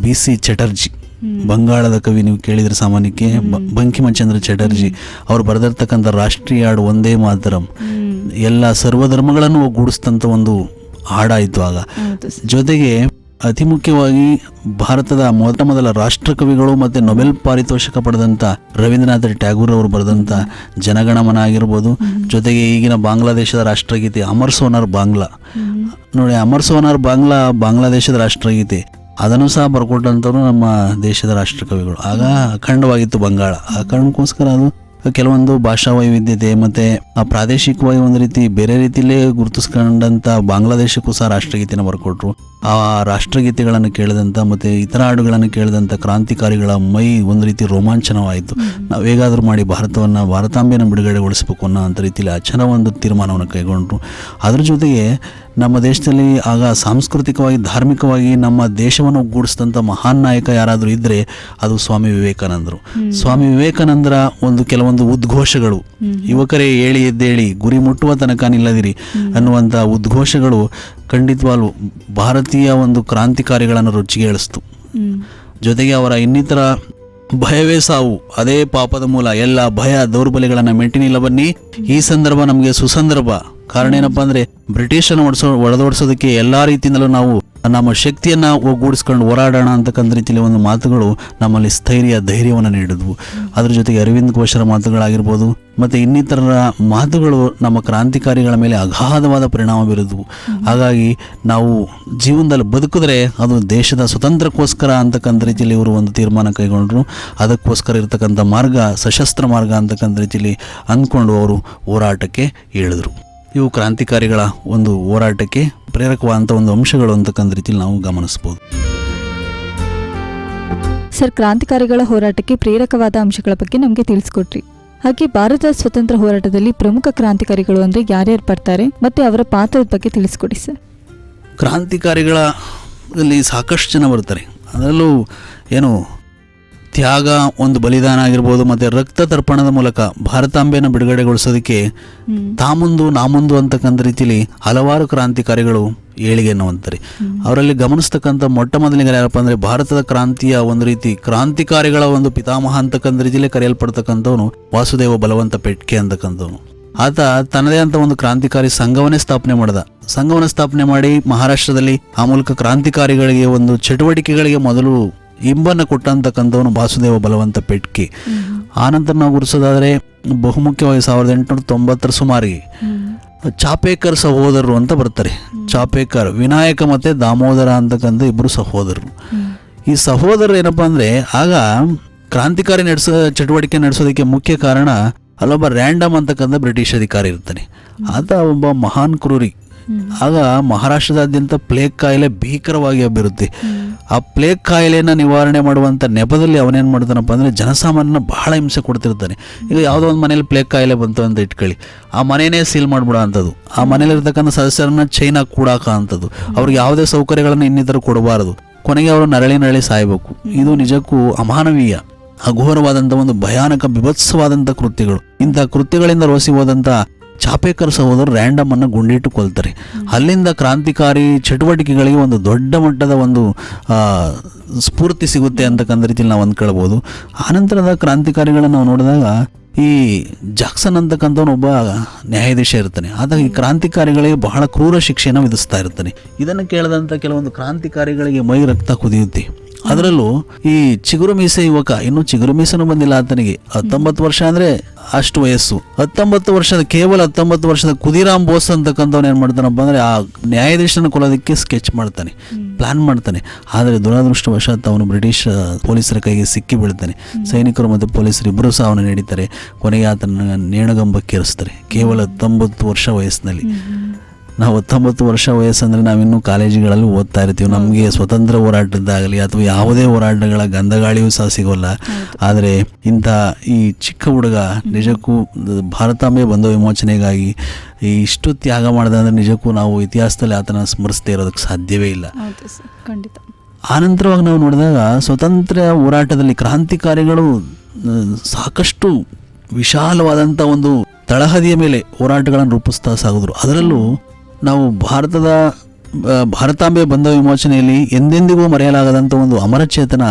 ಬಿ ಸಿ ಚಟರ್ಜಿ. ಬಂಗಾಳದ ಕವಿ ನೀವು ಕೇಳಿದ್ರೆ ಸಾಮಾನ್ಯಕ್ಕೆ ಬಂಕಿಮಚಂದ್ರ ಚಟರ್ಜಿ ಅವ್ರು ಬರೆದಿರ್ತಕ್ಕಂಥ ರಾಷ್ಟ್ರೀಯ ಹಾಡು ಒಂದೇ ಮಾತರಂ ಎಲ್ಲ ಸರ್ವಧರ್ಮಗಳನ್ನು ಒಗ್ಗೂಡಿಸಿದಂಥ ಒಂದು ಹಾಡಾಯಿತು ಆಗ. ಜೊತೆಗೆ ಅತಿ ಮುಖ್ಯವಾಗಿ ಭಾರತದ ಮೊದಲ ಮೊದಲ ರಾಷ್ಟ್ರಕವಿಗಳು ಮತ್ತು ನೊಬೆಲ್ ಪಾರಿತೋಷಕ ಪಡೆದಂಥ ರವೀಂದ್ರನಾಥ್ ಟ್ಯಾಗೂರ್ ಅವರು ಬರೆದಂಥ ಜನಗಣಮನ ಆಗಿರ್ಬೋದು. ಜೊತೆಗೆ ಈಗಿನ ಬಾಂಗ್ಲಾದೇಶದ ರಾಷ್ಟ್ರಗೀತೆ ಅಮರ್ ಸೋನಾರ್ ಬಾಂಗ್ಲಾ. ನೋಡಿ ಅಮರ್ ಸೋನಾರ್ ಬಾಂಗ್ಲಾ ಬಾಂಗ್ಲಾದೇಶದ ರಾಷ್ಟ್ರಗೀತೆ. ಅದನ್ನು ಸಹ ಬರ್ಕೊಟ್ಟಂಥವ್ರು ನಮ್ಮ ದೇಶದ ರಾಷ್ಟ್ರಕವಿಗಳು. ಆಗ ಅಖಂಡವಾಗಿತ್ತು ಬಂಗಾಳ. ಆ ಕಾರಣಕ್ಕೋಸ್ಕರ ಅದು ಕೆಲವೊಂದು ಭಾಷಾ ವೈವಿಧ್ಯತೆ ಮತ್ತೆ ಆ ಪ್ರಾದೇಶಿಕವಾಗಿ ಒಂದು ರೀತಿ ಬೇರೆ ರೀತಿಯಲ್ಲೇ ಗುರುತಿಸ್ಕೊಂಡಂಥ ಬಾಂಗ್ಲಾದೇಶಕ್ಕೂ ಸಹ ರಾಷ್ಟ್ರಗೀತೆನ ಬರ್ಕೊಟ್ರು. ಆ ರಾಷ್ಟ್ರಗೀತೆಗಳನ್ನು ಕೇಳಿದಂಥ ಮತ್ತು ಇತರ ಹಾಡುಗಳನ್ನು ಕೇಳಿದಂಥ ಕ್ರಾಂತಿಕಾರಿಗಳ ಮೈ ಒಂದು ರೀತಿ ರೋಮಾಂಚನವಾಯಿತು. ನಾವು ಹೇಗಾದರೂ ಮಾಡಿ ಭಾರತವನ್ನು ಭಾರತಾಂಬೆಯನ್ನು ಬಿಡುಗಡೆಗೊಳಿಸ್ಬೇಕು ಅನ್ನೋ ಅಂಥ ರೀತಿಯಲ್ಲಿ ಅಚನ ಒಂದು ತೀರ್ಮಾನವನ್ನು ಕೈಗೊಂಡರು. ಅದ್ರ ಜೊತೆಗೆ ನಮ್ಮ ದೇಶದಲ್ಲಿ ಆಗ ಸಾಂಸ್ಕೃತಿಕವಾಗಿ ಧಾರ್ಮಿಕವಾಗಿ ನಮ್ಮ ದೇಶವನ್ನು ಒಗ್ಗೂಡಿಸಿದಂಥ ಮಹಾನ್ ನಾಯಕ ಯಾರಾದರೂ ಇದ್ದರೆ ಅದು ಸ್ವಾಮಿ ವಿವೇಕಾನಂದರು. ಸ್ವಾಮಿ ವಿವೇಕಾನಂದರ ಒಂದು ಕೆಲವೊಂದು ಉದ್ಘೋಷಗಳು. ಯುವಕರೇ ಏಳಿ ಎದ್ದೇಳಿ ಗುರಿ ಮುಟ್ಟುವ ತನಕ ನಿಲ್ಲದಿರಿ ಅನ್ನುವಂಥ ಉದ್ಘೋಷಗಳು ಖಂಡಿತವಾಗ್ಲೂ ಭಾರತೀಯ ಒಂದು ಕ್ರಾಂತಿಕಾರಿಗಳನ್ನು ರುಚಿಗೆ ಇಳಿಸ್ತು ಜೊತೆಗೆ ಅವರ ಇನ್ನಿತರ ಭಯವೇ ಸಾವು ಅದೇ ಪಾಪದ ಮೂಲ ಎಲ್ಲ ಭಯ ದೌರ್ಬಲ್ಯಗಳನ್ನು ಮೆಟ್ಟಿನಿಲ್ಲ ಬನ್ನಿ. ಈ ಸಂದರ್ಭ ನಮಗೆ ಸುಸಂದರ್ಭ. ಕಾರಣ ಏನಪ್ಪ ಅಂದ್ರೆ ಬ್ರಿಟಿಷನ್ನು ಒಡಿಸೋ ಒಡೆದೋಡಿಸೋದಕ್ಕೆ ಎಲ್ಲಾ ರೀತಿಯಿಂದಲೂ ನಾವು ನಮ್ಮ ಶಕ್ತಿಯನ್ನ ಒಗ್ಗೂಡಿಸ್ಕೊಂಡು ಹೋರಾಡೋಣ ಅಂತಕ್ಕಂಥ ರೀತಿಯಲ್ಲಿ ಒಂದು ಮಾತುಗಳು ನಮ್ಮಲ್ಲಿ ಸ್ಥೈರ್ಯ, ಧೈರ್ಯವನ್ನು ನೀಡಿದ್ವು. ಅದ್ರ ಜೊತೆಗೆ ಅರವಿಂದ್ ಘೋಷರ ಮಾತುಗಳಾಗಿರ್ಬೋದು, ಮತ್ತೆ ಇನ್ನಿತರ ಮಾತುಗಳು ನಮ್ಮ ಕ್ರಾಂತಿಕಾರಿಗಳ ಮೇಲೆ ಅಗಾಧವಾದ ಪರಿಣಾಮ ಬೀರಿದ್ವು. ಹಾಗಾಗಿ ನಾವು ಜೀವನದಲ್ಲಿ ಬದುಕಿದ್ರೆ ಅದು ದೇಶದ ಸ್ವತಂತ್ರಕ್ಕೋಸ್ಕರ ಅಂತಕ್ಕಂಥ ರೀತಿಯಲ್ಲಿ ಇವರು ಒಂದು ತೀರ್ಮಾನ ಕೈಗೊಂಡ್ರು. ಅದಕ್ಕೋಸ್ಕರ ಇರತಕ್ಕಂಥ ಮಾರ್ಗ ಸಶಸ್ತ್ರ ಮಾರ್ಗ ಅಂತಕ್ಕಂಥ ರೀತಿಯಲ್ಲಿ ಅಂದ್ಕೊಂಡು ಅವರು ಹೋರಾಟಕ್ಕೆ ಇಳಿದ್ರು. ಇವು ಕ್ರಾಂತಿಕಾರಿಗಳ ಒಂದು ಹೋರಾಟಕ್ಕೆ ಪ್ರೇರಕವಾದಂಥ ಒಂದು ಅಂಶಗಳು ಅಂತಕ್ಕಂಥ ರೀತಿಯಲ್ಲಿ ನಾವು ಗಮನಿಸ್ಬೋದು. ಸರ್ ಕ್ರಾಂತಿಕಾರಿಗಳ ಹೋರಾಟಕ್ಕೆ ಪ್ರೇರಕವಾದ ಅಂಶಗಳ ಬಗ್ಗೆ ನಮಗೆ ತಿಳಿಸ್ಕೊಟ್ರಿ. ಹಾಗೆ ಭಾರತದ ಸ್ವತಂತ್ರ ಹೋರಾಟದಲ್ಲಿ ಪ್ರಮುಖ ಕ್ರಾಂತಿಕಾರಿಗಳು ಅಂದರೆ ಯಾರ್ಯಾರು ಬರ್ತಾರೆ ಮತ್ತು ಅವರ ಪಾತ್ರದ ಬಗ್ಗೆ ತಿಳಿಸ್ಕೊಡಿ ಸರ್. ಕ್ರಾಂತಿಕಾರಿಗಳದಲ್ಲಿ ಸಾಕಷ್ಟು ಜನ ಬರ್ತಾರೆ ಅದರಲ್ಲೂ ಏನು ತ್ಯಾಗ ಒಂದು ಬಲಿದಾನ ಆಗಿರ್ಬೋದು ಮತ್ತು ರಕ್ತ ತರ್ಪಣದ ಮೂಲಕ ಭಾರತಾಂಬೆಯನ್ನು ಬಿಡುಗಡೆಗೊಳಿಸೋದಕ್ಕೆ ತಾಮುಂದು, ನಾಮುಂದು ಅಂತಕ್ಕಂಥ ರೀತಿಯಲ್ಲಿ ಹಲವಾರು ಕ್ರಾಂತಿಕಾರಿಗಳು ಏಳಿಗೆಯನ್ನು ಅನ್ನುವಂತಾರೆ ಅವರಲ್ಲಿ ಗಮನಿಸ್ತಕ್ಕಂಥ ಮೊಟ್ಟ ಮೊದಲಿಗೆ ಯಾರಪ್ಪ ಅಂದರೆ ಭಾರತದ ಕ್ರಾಂತಿಯ ಒಂದು ರೀತಿ ಕ್ರಾಂತಿಕಾರಿಗಳ ಒಂದು ಪಿತಾಮಹ ಅಂತಕ್ಕಂಥ ರೀತಿಯಲ್ಲೇ ಕರೆಯಲ್ಪಡ್ತಕ್ಕಂಥವನು ವಾಸುದೇವ ಬಲವಂತ ಪೆಟ್ಕೆ ಅಂತಕ್ಕಂಥವನು. ಆತ ತನ್ನದೇ ಅಂತ ಒಂದು ಕ್ರಾಂತಿಕಾರಿ ಸಂಘವನ್ನೇ ಸ್ಥಾಪನೆ ಮಾಡಿದ. ಸಂಘವನ್ನು ಸ್ಥಾಪನೆ ಮಾಡಿ ಮಹಾರಾಷ್ಟ್ರದಲ್ಲಿ ಆ ಮೂಲಕ ಕ್ರಾಂತಿಕಾರಿಗಳಿಗೆ ಒಂದು ಚಟುವಟಿಕೆಗಳಿಗೆ ಮೊದಲು ಇಂಬನ್ನು ಕೊಟ್ಟಂತಕ್ಕಂಥವನು ವಾಸುದೇವ ಬಲವಂತ ಪೆಟ್ಕಿ. ಆನಂತರ ನಾವು ಗುರುಸೋದಾದರೆ ಬಹುಮುಖ್ಯವಾಗಿ ಸಾವಿರದ ಎಂಟುನೂರ ತೊಂಬತ್ತರ ಸುಮಾರಿಗೆ ಚಾಪೇಕರ್ ಸಹೋದರರು ಅಂತ ಬರ್ತಾರೆ. ಚಾಪೇಕರ್, ವಿನಾಯಕ ಮತ್ತು ದಾಮೋದರ ಅಂತಕ್ಕಂಥ ಇಬ್ಬರು ಸಹೋದರರು. ಈ ಸಹೋದರರು ಏನಪ್ಪ ಅಂದರೆ ಆಗ ಕ್ರಾಂತಿಕಾರಿ ನಡೆಸೋ, ಚಟುವಟಿಕೆ ನಡೆಸೋದಕ್ಕೆ ಮುಖ್ಯ ಕಾರಣ ಅಲ್ಲೊಬ್ಬ ರ್ಯಾಂಡಮ್ ಅಂತಕ್ಕಂಥ ಬ್ರಿಟಿಷ್ ಅಧಿಕಾರಿ ಇರ್ತಾನೆ. ಆತ ಒಬ್ಬ ಮಹಾನ್ ಕ್ರೂರಿ. ಆಗ ಮಹಾರಾಷ್ಟ್ರದಾದ್ಯಂತ ಪ್ಲೇಗ್ ಕಾಯಿಲೆ ಭೀಕರವಾಗಿ ಹಬ್ಬಿರುತ್ತೆ. ಆ ಪ್ಲೇಗ್ ಕಾಯಿಲೆನ ನಿವಾರಣೆ ಮಾಡುವಂಥ ನೆಪದಲ್ಲಿ ಅವನೇನು ಮಾಡ್ತಾನಪ್ಪ ಅಂದರೆ ಜನಸಾಮಾನ್ಯನ ಬಹಳ ಹಿಂಸೆ ಕೊಡ್ತಿರ್ತಾನೆ. ಈಗ ಯಾವುದೋ ಒಂದು ಮನೇಲಿ ಪ್ಲೇಗ್ ಕಾಯಿಲೆ ಬಂತು ಅಂತ ಇಟ್ಕೊಳ್ಳಿ. ಆ ಮನೆಯೇ ಸೀಲ್ ಮಾಡಿಬಿಡೋ ಅಂಥದ್ದು ಆ ಮನೇಲಿರ್ತಕ್ಕಂಥ ಸದಸ್ಯರನ್ನ ಚೈನಾ ಕೂಡಾಕ ಅಂಥದ್ದು ಅವ್ರಿಗೆ ಯಾವುದೇ ಸೌಕರ್ಯಗಳನ್ನು ಇನ್ನಿತರ ಕೊಡಬಾರದು. ಕೊನೆಗೆ ಅವರು ನರಳಿ ನರಳಿ ಸಾಯಬೇಕು. ಇದು ನಿಜಕ್ಕೂ ಅಮಾನವೀಯ. ಅಘೋರವಾದಂಥ ಒಂದು ಭಯಾನಕ ಬಿಭತ್ಸವಾದಂಥ ಕೃತ್ಯಗಳು. ಇಂಥ ಕೃತ್ಯಗಳಿಂದ ರೋಸಿ ಹೋದಂಥ ಚಾಪೇಕರ್ ಸಹೋದರು ರ್ಯಾಂಡಮ್ ಅನ್ನು ಗುಂಡಿಟ್ಟು ಕೊಲ್ತಾರೆ ಅಲ್ಲಿಂದ ಕ್ರಾಂತಿಕಾರಿ ಚಟುವಟಿಕೆಗಳಿಗೆ ಒಂದು ದೊಡ್ಡ ಮಟ್ಟದ ಒಂದು ಸ್ಫೂರ್ತಿ ಸಿಗುತ್ತೆ ಅಂತಕ್ಕಂಥ ರೀತಿಯಲ್ಲಿ ನಾವು ಅಂದ್ಕೊಳ್ಬೋದು. ಆನಂತರದ ಕ್ರಾಂತಿಕಾರಿಗಳನ್ನು ನಾವು ನೋಡಿದಾಗ ಈ ಜಾಕ್ಸನ್ ಅಂತಕ್ಕಂಥವನು ಒಬ್ಬ ನ್ಯಾಯಾಧೀಶ ಇರ್ತಾನೆ. ಆದಾಗ ಈ ಕ್ರಾಂತಿಕಾರಿಗಳಿಗೆ ಬಹಳ ಕ್ರೂರ ಶಿಕ್ಷೆಯನ್ನು ವಿಧಿಸ್ತಾ ಇರ್ತಾನೆ. ಇದನ್ನು ಕೇಳಿದಂಥ ಕೆಲವೊಂದು ಕ್ರಾಂತಿಕಾರಿಗಳಿಗೆ ಮೈ ರಕ್ತ ಕುದಿಯುತ್ತೆ. ಅದರಲ್ಲೂ ಈ ಚಿಗುರು ಮೀಸೆ ಯುವಕ, ಇನ್ನು ಚಿಗುರು ಮೀಸನು ಬಂದಿಲ್ಲ ಆತನಿಗೆ. ಹತ್ತೊಂಬತ್ತು ವರ್ಷ ಅಂದ್ರೆ ಅಷ್ಟು ವಯಸ್ಸು. ಹತ್ತೊಂಬತ್ತು ವರ್ಷದ, ಕೇವಲ ಹತ್ತೊಂಬತ್ತು ವರ್ಷದ ಕುದಿರಾಮ್ ಬೋಸ್ ಅಂತಕ್ಕಂಥವ್ನು ಏನು ಮಾಡ್ತಾನಪ್ಪ ಅಂದ್ರೆ ಆ ನ್ಯಾಯಾಧೀಶನ ಕೊಲ್ಲೋದಕ್ಕೆ ಸ್ಕೆಚ್ ಮಾಡ್ತಾನೆ. ಪ್ಲಾನ್ ಮಾಡ್ತಾನೆ. ಆದರೆ ದುರದೃಷ್ಟವಶಾತ್ ಅವನು ಬ್ರಿಟಿಷ್ ಪೊಲೀಸರ ಕೈಗೆ ಸಿಕ್ಕಿ ಬೀಳ್ತಾನೆ. ಸೈನಿಕರು ಮತ್ತು ಪೊಲೀಸರು ಇಬ್ಬರು ಸಹ ಅವನು ನೀಡಿದ್ದಾರೆ ಕೊನೆಗೆ ಆತನ ನೇಣಗಂಬಕ್ಕೇರಿಸ್ತಾರೆ ಕೇವಲ ಹತ್ತೊಂಬತ್ತು ವರ್ಷ ವಯಸ್ಸಿನಲ್ಲಿ. ನಾವು ಹತ್ತೊಂಬತ್ತು ವರ್ಷ ವಯಸ್ಸಂದರೆ ನಾವಿನ್ನೂ ಕಾಲೇಜುಗಳಲ್ಲಿ ಓದ್ತಾ ಇರ್ತೀವಿ. ನಮಗೆ ಸ್ವತಂತ್ರ ಹೋರಾಟದ್ದಾಗಲಿ ಅಥವಾ ಯಾವುದೇ ಹೋರಾಟಗಳ ಗಂಧಗಾಳಿಯೂ ಸಹ ಸಿಗೋಲ್ಲ. ಆದರೆ ಇಂಥ ಈ ಚಿಕ್ಕ ಹುಡುಗ ನಿಜಕ್ಕೂ ಭಾರತಾಂಬೆ ಬಂದ ವಿಮೋಚನೆಗಾಗಿ ಈ ಇಷ್ಟು ತ್ಯಾಗ ಮಾಡಿದ ಅಂದರೆ ನಿಜಕ್ಕೂ ನಾವು ಇತಿಹಾಸದಲ್ಲಿ ಆತನ ಸ್ಮರಿಸದೇ ಇರೋದಕ್ಕೆ ಸಾಧ್ಯವೇ ಇಲ್ಲ. ಖಂಡಿತ. ಆನಂತರವಾಗಿ ನಾವು ನೋಡಿದಾಗ ಸ್ವತಂತ್ರ ಹೋರಾಟದಲ್ಲಿ ಕ್ರಾಂತಿಕಾರಿಗಳು ಸಾಕಷ್ಟು ವಿಶಾಲವಾದಂಥ ಒಂದು ತಳಹದಿಯ ಮೇಲೆ ಹೋರಾಟಗಳನ್ನು ರೂಪಿಸ್ತಾ ಸಾಗಿದ್ರು. ಅದರಲ್ಲೂ ನಾವು ಭಾರತದ ಭಾರತಾಂಬೆ ಬಂಧ ವಿಮೋಚನೆಯಲ್ಲಿ ಎಂದೆಂದಿಗೂ ಮರೆಯಲಾಗದಂಥ ಒಂದು ಅಮರಚೇತನ